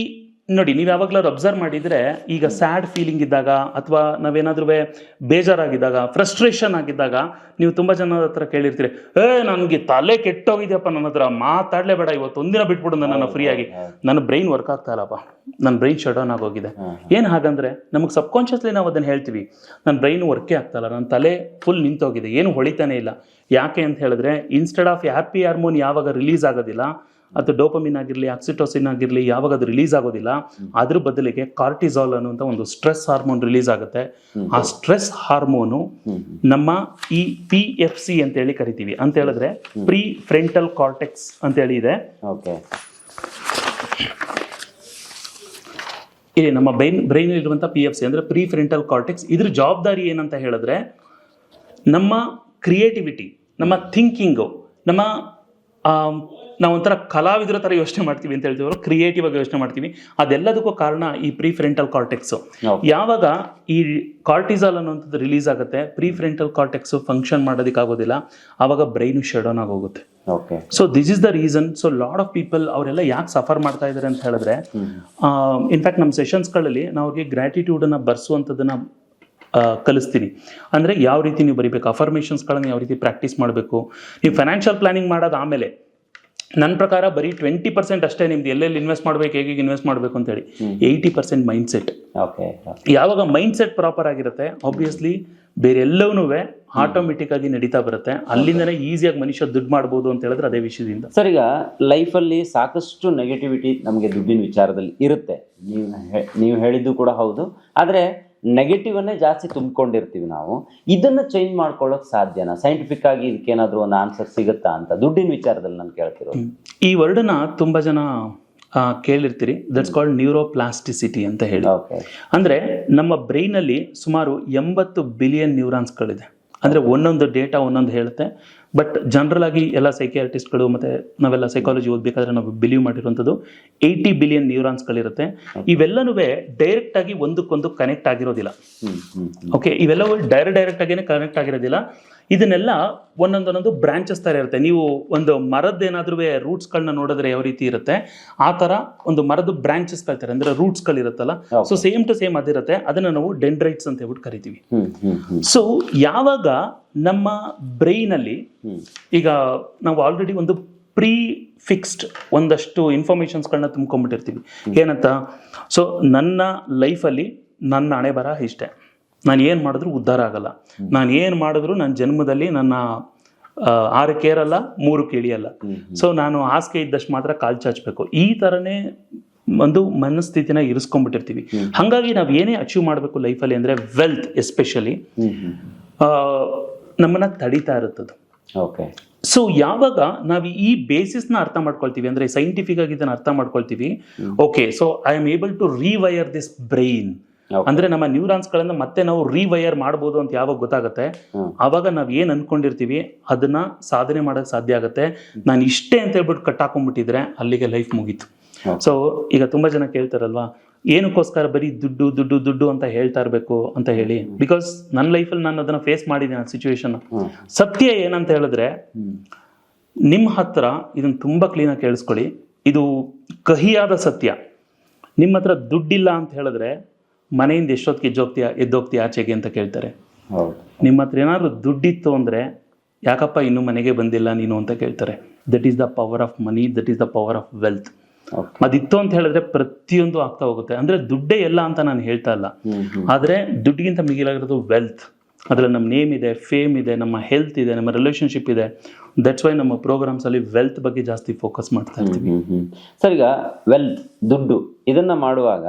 ನೋಡಿ ನೀವು ಯಾವಾಗ್ಲಾದ್ರು ಅಬ್ಸರ್ವ್ ಮಾಡಿದ್ರೆ ಈಗ ಸ್ಯಾಡ್ ಫೀಲಿಂಗ್ ಇದ್ದಾಗ ಅಥವಾ ನಾವೇನಾದ್ರೂ ಬೇಜಾರಾಗಿದ್ದಾಗ ಫ್ರಸ್ಟ್ರೇಷನ್ ಆಗಿದ್ದಾಗ ನೀವು ತುಂಬಾ ಜನ ಹತ್ರ ಕೇಳಿರ್ತೀರಿ ಏ ನನ್ಗೆ ತಲೆ ಕೆಟ್ಟೋಗಿದ್ಯಪ್ಪ ನನ್ನ ಹತ್ರ ಮಾತಾಡ್ಲೇ ಬೇಡ ಇವತ್ತು ಒಂದಿನ ಬಿಟ್ಬಿಡು ನನ್ನ ಫ್ರೀ ಆಗಿ ನನ್ನ ಬ್ರೈನ್ ವರ್ಕ್ ಆಗ್ತಾ ಇಲ್ಲಪ್ಪ ನನ್ನ ಬ್ರೈನ್ ಶಟ್ ಡೌನ್ ಆಗೋಗಿದೆ. ಏನ್ ಹಾಗಂದ್ರೆ ನಮಗೆ ಸಬ್ಕಾನ್ಷಿಯಸ್ಲಿ ನಾವು ಅದನ್ನ ಹೇಳ್ತೀವಿ ನನ್ನ ಬ್ರೈನ್ ವರ್ಕೇ ಆಗ್ತಾ ಇಲ್ಲ ನನ್ನ ತಲೆ ಫುಲ್ ನಿಂತೋಗಿದೆ ಏನು ಹೊಳಿತಾನೆ ಇಲ್ಲ. ಯಾಕೆ ಅಂತ ಹೇಳಿದ್ರೆ ಇನ್ಸ್ಟೆಡ್ ಆಫ್ ಹ್ಯಾಪಿ ಹಾರ್ಮೋನ್ ಯಾವಾಗ ರಿಲೀಸ್ ಆಗೋದಿಲ್ಲ ಅದು ಡೋಪಮಿನ್ ಆಗಿರಲಿ ಆಕ್ಸಿಟೋಸಿನ್ ಆಗಿರಲಿ ಯಾವಾಗ ಅದು ರಿಲೀಸ್ ಆಗೋದಿಲ್ಲ ಅದ್ರ ಬದಲಿಗೆ ಕಾರ್ಟಿಸಾಲ್ ಅನ್ನುವಂಥ ಒಂದು ಸ್ಟ್ರೆಸ್ ಹಾರ್ಮೋನ್ ರಿಲೀಸ್ ಆಗುತ್ತೆ. ಆ ಸ್ಟ್ರೆಸ್ ಹಾರ್ಮೋನು ನಮ್ಮ ಈ ಪಿ ಎಫ್ ಸಿ ಅಂತ ಹೇಳಿ ಕರಿತೀವಿ. ಅಂತ ಹೇಳಿದ್ರೆ ಪ್ರೀ ಫ್ರೆಂಟಲ್ ಕಾರ್ಟೆಕ್ಸ್ ಅಂತ ಹೇಳಿ ಇದೆ. ಓಕೆ. ಇಲ್ಲಿ ನಮ್ಮ ಬ್ರೈನ್ ಬ್ರೈನ್ ಇರುವಂಥ ಪಿ ಎಫ್ ಸಿ ಅಂದ್ರೆ ಪ್ರೀ ಫ್ರೆಂಟಲ್ ಕಾರ್ಟೆಕ್ಸ್ ಇದ್ರ ಜವಾಬ್ದಾರಿ ಏನಂತ ಹೇಳಿದ್ರೆ ನಮ್ಮ ಕ್ರಿಯೇಟಿವಿಟಿ ನಮ್ಮ ಥಿಂಕಿಂಗು ನಮ್ಮ ಆಮ್, ನಾವು ಒಂಥರ ಕಲಾವಿದರ ಥರ ಯೋಚನೆ ಮಾಡ್ತೀವಿ ಅಂತ ಹೇಳ್ತೀವಿ ಕ್ರಿಯೇಟಿವ್ ಆಗಿ ಯೋಚನೆ ಮಾಡ್ತೀವಿ. ಅದೆಲ್ಲದಕ್ಕೂ ಕಾರಣ ಈ ಪ್ರೀ ಫ್ರೆಂಟಲ್ ಕಾರ್ಟೆಕ್ಸು ಯಾವಾಗ ಈ ಕಾರ್ಟಿಸಾಲ್ ಅನ್ನೋಂಥದ್ದು ರಿಲೀಸ್ ಆಗುತ್ತೆ ಪ್ರೀ ಫ್ರೆಂಟಲ್ ಕಾರ್ಟೆಕ್ಸು ಫಂಕ್ಷನ್ ಮಾಡೋದಕ್ಕಾಗೋದಿಲ್ಲ ಆವಾಗ ಬ್ರೈನು ಶೆಡೋನ್ ಡೌನ್ ಆಗೋಗುತ್ತೆ. Okay so this is the reason so lot of people ಅವರೆಲ್ಲ ಯಾಕೆ ಸಫರ್ ಮಾಡ್ತಾ ಇದ್ದಾರೆ ಅಂತ ಹೇಳಿದ್ರೆ ಇನ್ಫ್ಯಾಕ್ಟ್ ನಮ್ಮ ಸೆಷನ್ಸ್ಗಳಲ್ಲಿ ನಾವು ಅವ್ರಿಗೆ ಗ್ರ್ಯಾಟಿಟ್ಯೂಡನ್ನು ಬರ್ಸುವಂಥದ್ದನ್ನ ಕಲಿಸ್ತೀನಿ. ಅಂದರೆ ಯಾವ ರೀತಿ ನೀವು ಬರೀಬೇಕು ಅಫರ್ಮೇಷನ್ಸ್ಗಳನ್ನು ಯಾವ ರೀತಿ ಪ್ರಾಕ್ಟೀಸ್ ಮಾಡಬೇಕು ನೀವು ಫೈನಾನ್ಷಿಯಲ್ ಪ್ಲಾನಿಂಗ್ ಮಾಡೋದು ಆಮೇಲೆ ನನ್ನ ಪ್ರಕಾರ ಬರೀ ಟ್ವೆಂಟಿ ಪರ್ಸೆಂಟ್ ಅಷ್ಟೇ ನಿಮ್ದು ಎಲ್ಲೆಲ್ಲಿ ಇನ್ವೆಸ್ಟ್ ಮಾಡಬೇಕು ಹೇಗೆ ಇನ್ವೆಸ್ಟ್ ಮಾಡಬೇಕು ಅಂತೇಳಿ eighty percent mind set okay ಯಾವಾಗ ಮೈಂಡ್ ಸೆಟ್ ಪ್ರಾಪರ್ ಆಗಿರುತ್ತೆ ಆಬ್ವಿಯಸ್ಲಿ ಬೇರೆ ಎಲ್ಲವೂ ಆಟೋಮೆಟಿಕ್ ಆಗಿ ನಡೀತಾ ಬರುತ್ತೆ. ಅಲ್ಲಿಂದನೇ ಈಸಿಯಾಗಿ ಮನುಷ್ಯ ದುಡ್ಡು ಮಾಡ್ಬೋದು ಅಂತ ಹೇಳಿದ್ರೆ ಅದೇ ವಿಷಯದಿಂದ. ಸರ್ ಈಗ ಲೈಫಲ್ಲಿ ಸಾಕಷ್ಟು ನೆಗೆಟಿವಿಟಿ ನಮಗೆ ದುಡ್ಡಿನ ವಿಚಾರದಲ್ಲಿ ಇರುತ್ತೆ. ನೀವು ನೀವು ಹೇಳಿದ್ದು ಕೂಡ ಹೌದು. ಆದರೆ ನೆಗೆಟಿವ್ ಅನ್ನೇ ಜಾಸ್ತಿ ತುಂಬಿಕೊಂಡಿರ್ತೀವಿ ನಾವು. ಇದನ್ನ ಚೇಂಜ್ ಮಾಡ್ಕೊಳ್ಳೋಕೆ ಸಾಧ್ಯನಾ? ಸೈಂಟಿಫಿಕ್ ಆಗಿ ಇದಕ್ಕೇನಾದ್ರೂ ಒಂದು ಆನ್ಸರ್ ಸಿಗುತ್ತಾ ಅಂತ? ದುಡ್ಡಿನ ವಿಚಾರದಲ್ಲಿ ನಾನು ಕೇಳ್ತಿರೋದು. ಈ ವರ್ಡನ್ನ ತುಂಬಾ ಜನ ಕೇಳಿರ್ತೀರಿ. ದಟ್ಸ್ ಕಾಲ್ಡ್ ನ್ಯೂರೋಪ್ಲಾಸ್ಟಿಸಿಟಿ ಅಂತ ಹೇಳಿ. ಅಂದ್ರೆ ನಮ್ಮ ಬ್ರೈನ್ ಅಲ್ಲಿ ಸುಮಾರು ಎಂಬತ್ತು ಬಿಲಿಯನ್ ನ್ಯೂರಾನ್ಸ್ಗಳಿದೆ ಅಂದ್ರೆ ಒಂದೊಂದು ಡೇಟಾ ಒಂದೊಂದು ಹೇಳುತ್ತೆ. ಬಟ್ ಜನರಲ್ ಆಗಿ ಎಲ್ಲ ಸೈಕಿಯಾಟಿಸ್ಟ್ಗಳು ಮತ್ತೆ ನಾವೆಲ್ಲ ಸೈಕಾಲಜಿ ಓದಬೇಕಾದ್ರೆ ನಾವು ಬಿಲೀವ್ ಮಾಡಿರುವಂಥದ್ದು ಏಯ್ಟಿ ಬಿಲಿಯನ್ ನ್ಯೂರಾನ್ಸ್ಗಳಿರುತ್ತೆ ಇವೆಲ್ಲನೂ ಡೈರೆಕ್ಟ್ ಆಗಿ ಒಂದಕ್ಕೊಂದು ಕನೆಕ್ಟ್ ಆಗಿರೋದಿಲ್ಲ. ಓಕೆ ಇವೆಲ್ಲವೂ ಡೈರೆಕ್ಟ್ ಡೈರೆಕ್ಟ್ ಆಗಿನೇ ಕನೆಕ್ಟ್ ಆಗಿರೋದಿಲ್ಲ. ಇದನ್ನೆಲ್ಲ ಒಂದೊಂದೊಂದೊಂದು ಬ್ರಾಂಚಸ್ ಥರ ಇರುತ್ತೆ. ನೀವು ಒಂದು ಮರದ್ದೇನಾದ್ರೂ ರೂಟ್ಸ್ಗಳನ್ನ ನೋಡಿದ್ರೆ ಯಾವ ರೀತಿ ಇರುತ್ತೆ ಆ ಥರ ಒಂದು ಮರದ ಬ್ರಾಂಚಸ್ ಕಳ್ತಾರೆ ಅಂದ್ರೆ ರೂಟ್ಸ್ಗಳಿರುತ್ತಲ್ಲ ಸೊ ಸೇಮ್ ಟು ಸೇಮ್ ಅದಿರುತ್ತೆ. ಅದನ್ನ ನಾವು ಡೆಂಡ್ರೈಟ್ಸ್ ಅಂತ ಹೇಳ್ಬಿಟ್ಟು ಕರಿತೀವಿ. ಸೊ ಯಾವಾಗ ನಮ್ಮ ಬ್ರೈನಲ್ಲಿ ಅಲ್ಲಿ ಈಗ ನಾವು ಆಲ್ರೆಡಿ ಒಂದು ಪ್ರೀ ಫಿಕ್ಸ್ಡ್ ಒಂದಷ್ಟು ಇನ್ಫಾರ್ಮೇಷನ್ಸ್ಗಳನ್ನ ತುಂಬ್ಕೊಂಡ್ಬಿಟ್ಟಿರ್ತೀವಿ. ಏನಂತ? ಸೊ ನನ್ನ ಲೈಫಲ್ಲಿ ನನ್ನ ಹಣೆ ಬರ ಇಷ್ಟೇ. ನಾನು ಏನು ಮಾಡಿದ್ರು ಉದ್ಧಾರ ಆಗಲ್ಲ. ನಾನು ಏನು ಮಾಡಿದ್ರು ನನ್ನ ಜನ್ಮದಲ್ಲಿ ನನ್ನ ಆರು ಕೇರಲ್ಲ ಮೂರು ಕೇಳಿಯಲ್ಲ. ಸೊ ನಾನು ಹಾಸಿಗೆ ಇದ್ದಷ್ಟು ಮಾತ್ರ ಕಾಲ್ ಚಾಚಬೇಕು. ಈ ಥರನೇ ಒಂದು ಮನಸ್ಥಿತಿನ ಇರಿಸ್ಕೊಂಡ್ಬಿಟ್ಟಿರ್ತೀವಿ. ಹಾಗಾಗಿ ನಾವು ಏನೇ ಅಚೀವ್ ಮಾಡಬೇಕು ಲೈಫಲ್ಲಿ ಅಂದರೆ ವೆಲ್ತ್ ಎಸ್ಪೆಷಲಿ ನಮ್ಮನ್ನ ತಡೀತಾ ಇರುತ್ತದು. ಓಕೆ ಸೊ ಯಾವಾಗ ನಾವು ಈ ಬೇಸಿಸ್ನ ಅರ್ಥ ಮಾಡ್ಕೊಳ್ತೀವಿ ಅಂದ್ರೆ ಸೈಂಟಿಫಿಕ್ ಆಗಿ ಇದನ್ನು ಅರ್ಥ ಮಾಡ್ಕೊಳ್ತೀವಿ okay so I am able to rewire this brain. ಅಂದ್ರೆ ನಮ್ಮ ನ್ಯೂರಾನ್ಸ್ ಗಳನ್ನ ಮತ್ತೆ ನಾವು ರಿವೈರ್ ಮಾಡಬಹುದು ಅಂತ ಯಾವಾಗ ಗೊತ್ತಾಗುತ್ತೆ? ಅವಾಗ ಆವಾಗ ನಾವ್ ಏನ್ ಅನ್ಕೊಂಡಿರ್ತೀವಿ? ಅದನ್ನ ಸಾಧನೆ ಮಾಡಕ್ ಸಾಧ್ಯ ಆಗುತ್ತೆ. ನಾನು ಇಷ್ಟೇ ಅಂತ ಹೇಳ್ಬಿಟ್ಟು ಕಟ್ ಹಾಕೊಂಡ್ಬಿಟ್ಟಿದ್ರೆ ಅಲ್ಲಿಗೆ ಲೈಫ್ ಮುಗೀತು. ಸೊ ಈಗ ತುಂಬಾ ಜನ ಕೇಳ್ತಾರಲ್ವಾ? ಏನಕ್ಕೋಸ್ಕರ ಬರೀ ದುಡ್ಡು ದುಡ್ಡು ದುಡ್ಡು ಅಂತ ಹೇಳ್ತಾ ಇರಬೇಕು ಅಂತ ಹೇಳಿ. ಬಿಕಾಸ್ ನನ್ನ ಲೈಫಲ್ಲಿ ನಾನು ಅದನ್ನ ಫೇಸ್ ಮಾಡಿದ್ದೀನಿ ಆ ಸಿಚುವೇಶನ್ ಸತ್ಯ ಏನಂತ ಹೇಳಿದ್ರೆ ನಿಮ್ಮ ಹತ್ರ ಇದನ್ನ ತುಂಬಾ ಕ್ಲೀನಾಗಿ ಕೇಳಿಸ್ಕೊಳ್ಳಿ. ಇದು ಕಹಿಯಾದ ಸತ್ಯ. ನಿಮ್ಮ ಹತ್ರ ದುಡ್ಡಿಲ್ಲ ಅಂತ ಹೇಳಿದ್ರೆ ಮನೆಯಿಂದ ಎಷ್ಟೊತ್ತಿಗೆ ಎದ್ದೋಗ್ತೀಯ ಎದ್ದೋಗ್ತೀಯ ಆಚೆಗೆ ಅಂತ ಕೇಳ್ತಾರೆ. ನಿಮ್ಮ ಹತ್ರ ಏನಾದ್ರು ದುಡ್ಡಿತ್ತು ಅಂದ್ರೆ ಯಾಕಪ್ಪ ಇನ್ನೂ ಮನೆಗೆ ಬಂದಿಲ್ಲ ನೀನು ಅಂತ ಕೇಳ್ತಾರೆ. That is the power of money that is the power of wealth ಅದಿತ್ತು ಅಂತ ಹೇಳಿದ್ರೆ ಪ್ರತಿಯೊಂದು ಆಗ್ತಾ ಹೋಗುತ್ತೆ. ಅಂದ್ರೆ ದುಡ್ಡೇ ಎಲ್ಲ ಅಂತ ನಾನು ಹೇಳ್ತಾ ಇಲ್ಲ. ಹ್ಮ್ ದುಡ್ಡಿಗಿಂತ ಮಿಗಿಲಾಗಿರೋದು ವೆಲ್ತ್ ಅದರಲ್ಲಿ ನಮ್ಮ ನೇಮ್ ಇದೆ ಫೇಮ್ ಇದೆ ನಮ್ಮ ಹೆಲ್ತ್ ಇದೆ ನಮ್ಮ ರಿಲೇಶನ್ಶಿಪ್ ಇದೆ. ದಟ್ಸ್ ವೈ ನಮ್ಮ ಪ್ರೋಗ್ರಾಮ್ಸ್ ಅಲ್ಲಿ ವೆಲ್ತ್ ಬಗ್ಗೆ ಜಾಸ್ತಿ ಫೋಕಸ್ ಮಾಡ್ತಾ ಇರ್ತೀವಿ. ಸರ್ ಈಗ ವೆಲ್ತ್ ದುಡ್ಡು ಇದನ್ನ ಮಾಡುವಾಗ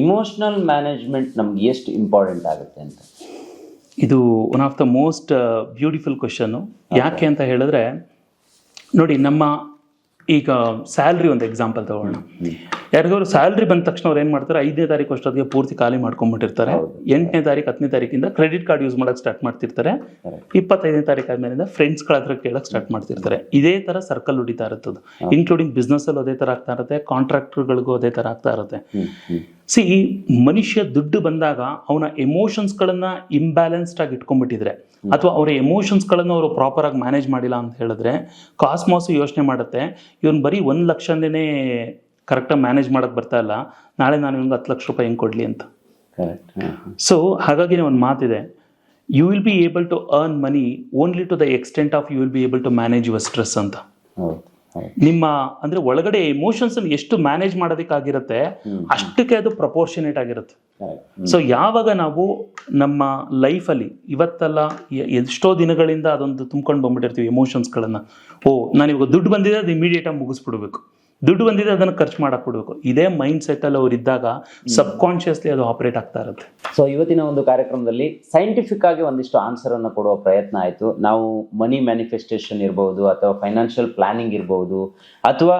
ಇಮೋಷನಲ್ ಮ್ಯಾನೇಜ್ಮೆಂಟ್ ನಮ್ಗೆ ಎಷ್ಟು ಇಂಪಾರ್ಟೆಂಟ್ ಆಗುತ್ತೆ ಅಂತ? ಇದು one of the most beautiful question ಯಾಕೆ ಅಂತ ಹೇಳಿದ್ರೆ ನೋಡಿ ನಮ್ಮ ಈಗ ಸ್ಯಾಲ್ರಿ ಒಂದು ಎಕ್ಸಾಂಪಲ್ ತಗೊಳ್ಳೋಣ ಯಾರಿಗಾದ್ರು ಸ್ಯಾಲ್ರಿ ಬಂದ ತಕ್ಷಣ ಅವ್ರು ಏನು ಮಾಡ್ತಾರೆ ಐದನೇ ತಾರೀಕು ಅಷ್ಟೊತ್ತಿಗೆ ಪೂರ್ತಿ ಖಾಲಿ ಮಾಡ್ಕೊಂಡ್ಬಿಟ್ಟಿರ್ತಾರೆ. ಎಂಟನೇ ತಾರೀಕು ಹತ್ತನೇ ತಾರೀಕಿಂದ ಕ್ರೆಡಿಟ್ ಕಾರ್ಡ್ ಯೂಸ್ ಮಾಡೋಕ್ಕೆ ಸ್ಟಾರ್ಟ್ ಮಾಡ್ತಿರ್ತಾರೆ. ಇಪ್ಪತ್ತೈದನೇ ತಾರೀಕು ಆದ್ಮೇಲಿಂದ ಫ್ರೆಂಡ್ಸ್ಗಳ ಹತ್ರ ಕೇಳಕ್ಕೆ ಸ್ಟಾರ್ಟ್ ಮಾಡ್ತಿರ್ತಾರೆ. ಇದೇ ಥರ ಸರ್ಕಲ್ ಹೊಡಿತಾ ಇರುತ್ತದು. ಇನ್ಕ್ಲೂಡಿಂಗ್ ಬಿಸ್ನೆಸ್ಸಲ್ಲೂ ಅದೇ ಥರ ಆಗ್ತಾ ಇರುತ್ತೆ ಕಾಂಟ್ರಾಕ್ಟರ್ಗಳಿಗೂ ಅದೇ ಥರ ಆಗ್ತಾ ಇರುತ್ತೆ. ಸಿ ಮನುಷ್ಯ ದುಡ್ಡು ಬಂದಾಗ ಅವನ ಎಮೋಷನ್ಸ್ಗಳನ್ನ ಇಂಬ್ಯಾಲೆನ್ಸ್ಡ್ ಆಗಿ ಇಟ್ಕೊಂಡ್ಬಿಟ್ಟಿದ್ರೆ. ಅಥವಾ ಅವರ ಎಮೋಷನ್ಸ್ಗಳನ್ನು ಅವರು ಪ್ರಾಪರ್ ಆಗಿ ಮ್ಯಾನೇಜ್ ಮಾಡಿಲ್ಲ ಅಂತ ಹೇಳಿದ್ರೆ ಕಾಸ್ಮಾಸ್ ಯೋಚನೆ ಮಾಡುತ್ತೆ ಇವನ್ ಬರೀ ಒಂದು ಲಕ್ಷನೇ ಕರೆಕ್ಟಾಗಿ ಮ್ಯಾನೇಜ್ ಮಾಡಕ್ ಬರ್ತಾ ಇಲ್ಲ ನಾಳೆ ನಾನು ಇವ್ನಿಗೆ ಹತ್ತು ಲಕ್ಷ ರೂಪಾಯಿ ಹೆಂಗೆ ಕೊಡ್ಲಿ ಅಂತ. ಸೊ ಹಾಗಾಗಿ ಒಂದು ಮಾತಿದೆ you will be able to earn money only to the extent of you will be able to manage your stress ಅಂತ. ನಿಮ್ಮ ಅಂದ್ರೆ ಒಳಗಡೆ ಎಮೋಷನ್ಸ್ ಎಷ್ಟು ಮ್ಯಾನೇಜ್ ಮಾಡೋದಕ್ಕಾಗಿರುತ್ತೆ ಅಷ್ಟಕ್ಕೆ ಅದು ಪ್ರಪೋರ್ಷನೇಟ್ ಆಗಿರುತ್ತೆ. ಸೊ ಯಾವಾಗ ನಾವು ನಮ್ಮ ಲೈಫಲ್ಲಿ ಇವತ್ತೆಲ್ಲ ಎ- ಎಷ್ಟೋ ದಿನಗಳಿಂದ ಅದೊಂದು ತುಂಬ್ಕೊಂಡು ಬಂದ್ಬಿಟ್ಟಿರ್ತೀವಿ ಎಮೋಷನ್ಸ್ಗಳನ್ನ ಓ ನಾನು ಇವಾಗ ದುಡ್ಡು ಬಂದಿದೆ ಅದು ಇಮಿಡಿಯೇಟಾಗಿ ಮುಗಿಸ್ಬಿಡ್ಬೇಕು. ದುಡ್ಡು ಬಂದಿದೆ ಅದನ್ನು ಖರ್ಚು ಮಾಡಕ್ಕೆ ಕೊಡಬೇಕು ಇದೇ ಮೈಂಡ್ ಸೆಟ್ಟಲ್ಲಿ ಅವ್ರು ಇದ್ದಾಗ ಸಬ್ ಕಾನ್ಶಿಯಸ್ಲಿ ಅದು ಆಪರೇಟ್ ಆಗ್ತಾ ಇರುತ್ತೆ. ಸೊ ಇವತ್ತಿನ ಒಂದು ಕಾರ್ಯಕ್ರಮದಲ್ಲಿ ಸೈಂಟಿಫಿಕ್ ಆಗಿ ಒಂದಿಷ್ಟು ಆನ್ಸರ್ ಅನ್ನು ಕೊಡುವ ಪ್ರಯತ್ನ ಆಯಿತು. ನಾವು ಮನಿ ಮ್ಯಾನಿಫೆಸ್ಟೇಷನ್ ಇರಬಹುದು ಅಥವಾ ಫೈನಾನ್ಷಿಯಲ್ ಪ್ಲಾನಿಂಗ್ ಇರಬಹುದು ಅಥವಾ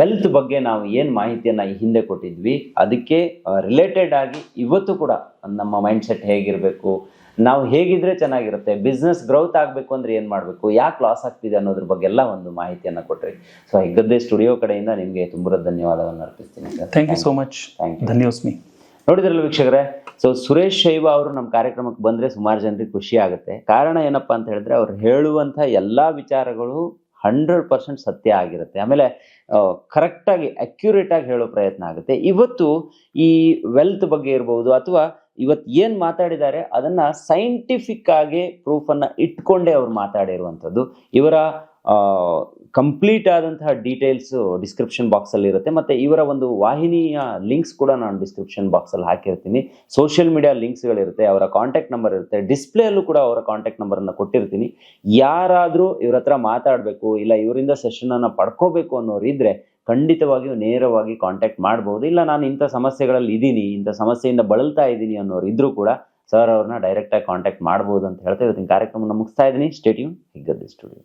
ವೆಲ್ತ್ ಬಗ್ಗೆ ನಾವು ಏನು ಮಾಹಿತಿಯನ್ನ ಈ ಹಿಂದೆ ಕೊಟ್ಟಿದ್ವಿ ಅದಕ್ಕೆ ರಿಲೇಟೆಡ್ ಆಗಿ ಇವತ್ತು ಕೂಡ ನಮ್ಮ ಮೈಂಡ್ ಸೆಟ್ ಹೇಗಿರಬೇಕು ನಾವು ಹೇಗಿದ್ರೆ ಚೆನ್ನಾಗಿರುತ್ತೆ ಬಿಸ್ನೆಸ್ ಗ್ರೋತ್ ಆಗಬೇಕು ಅಂದ್ರೆ ಏನು ಮಾಡಬೇಕು ಯಾಕೆ ಲಾಸ್ ಆಗ್ತಿದೆ ಅನ್ನೋದ್ರ ಬಗ್ಗೆ ಎಲ್ಲ ಒಂದು ಮಾಹಿತಿಯನ್ನು ಕೊಟ್ರಿ. ಸೊ ಹೆಗ್ಗದ್ದೆ ಸ್ಟುಡಿಯೋ ಕಡೆಯಿಂದ ನಿಮಗೆ ತುಂಬ ಧನ್ಯವಾದವನ್ನು ಅರ್ಪಿಸ್ತೀನಿ sir. Thank you so much. ಧನ್ಯೋಸ್ಮಿ ನೋಡಿದ್ರಲ್ಲ ವೀಕ್ಷಕರೇ ಸೊ ಸುರೇಶ್ ಶೈವ ಅವರು ನಮ್ಮ ಕಾರ್ಯಕ್ರಮಕ್ಕೆ ಬಂದ್ರೆ ಸುಮಾರು ಜನರಿಗೆ ಖುಷಿ ಆಗುತ್ತೆ. ಕಾರಣ ಏನಪ್ಪಾ ಅಂತ ಹೇಳಿದ್ರೆ ಅವ್ರು ಹೇಳುವಂಥ ಎಲ್ಲಾ ವಿಚಾರಗಳು ಹಂಡ್ರೆಡ್ ಪರ್ಸೆಂಟ್ ಸತ್ಯ ಆಗಿರುತ್ತೆ. ಆಮೇಲೆ ಕರೆಕ್ಟಾಗಿ ಅಕ್ಯುರೇಟಾಗಿ ಹೇಳೋ ಪ್ರಯತ್ನ ಆಗುತ್ತೆ. ಇವತ್ತು ಈ ವೆಲ್ತ್ ಬಗ್ಗೆ ಇರ್ಬೋದು ಅಥವಾ ಇವತ್ತು ಏನು ಮಾತಾಡಿದ್ದಾರೆ, ಅದನ್ನ ಸೈಂಟಿಫಿಕ್ ಆಗಿ ಪ್ರೂಫನ್ನು ಇಟ್ಕೊಂಡೇ ಅವ್ರು ಮಾತಾಡಿರುವಂಥದ್ದು. ಇವರ ಕಂಪ್ಲೀಟ್ ಆದಂತಹ ಡೀಟೇಲ್ಸ್ ಡಿಸ್ಕ್ರಿಪ್ಷನ್ ಬಾಕ್ಸಲ್ಲಿ ಇರುತ್ತೆ. ಮತ್ತೆ ಇವರ ಒಂದು ವಾಹಿನಿಯ ಲಿಂಕ್ಸ್ ಕೂಡ ನಾನು ಡಿಸ್ಕ್ರಿಪ್ಷನ್ ಬಾಕ್ಸಲ್ಲಿ ಹಾಕಿರ್ತೀನಿ. ಸೋಷಿಯಲ್ ಮೀಡಿಯಾ ಲಿಂಕ್ಸ್ಗಳಿರುತ್ತೆ ಅವರ ಕಾಂಟ್ಯಾಕ್ಟ್ ನಂಬರ್ ಇರುತ್ತೆ. ಡಿಸ್ಪ್ಲೇ ಅಲ್ಲೂ ಕೂಡ ಅವರ ಕಾಂಟ್ಯಾಕ್ಟ್ ನಂಬರನ್ನು ಕೊಟ್ಟಿರ್ತೀನಿ. ಯಾರಾದರೂ ಇವ್ರ ಹತ್ರ ಮಾತಾಡಬೇಕು, ಇಲ್ಲ ಇವರಿಂದ ಸೆಷನನ್ನು ಪಡ್ಕೋಬೇಕು ಅನ್ನೋರು ಇದ್ರೆ ಖಂಡಿತವಾಗಿಯೂ ನೇರವಾಗಿ ಕಾಂಟ್ಯಾಕ್ಟ್ ಮಾಡ್ಬೋದು. ಇಲ್ಲ, ನಾನು ಇಂಥ ಸಮಸ್ಯೆಗಳಲ್ಲಿ ಇದ್ದೀನಿ ಇಂಥ ಸಮಸ್ಯೆಯಿಂದ ಬಳಲ್ತಾ ಇದ್ದೀನಿ ಅನ್ನೋರು ಇದ್ರೂ ಕೂಡ ಸರ್ ಅವ್ರನ್ನ ಡೈರೆಕ್ಟಾಗಿ ಕಾಂಟ್ಯಾಕ್ಟ್ ಮಾಡ್ಬೋದು ಅಂತ ಹೇಳ್ತಾ ಇವತ್ತಿನ ಕಾರ್ಯಕ್ರಮನ ಮುಗಿಸ್ತಾ ಇದ್ದೀನಿ. Stay tuned ಹಿಗ್ಗದ್ದಿ studio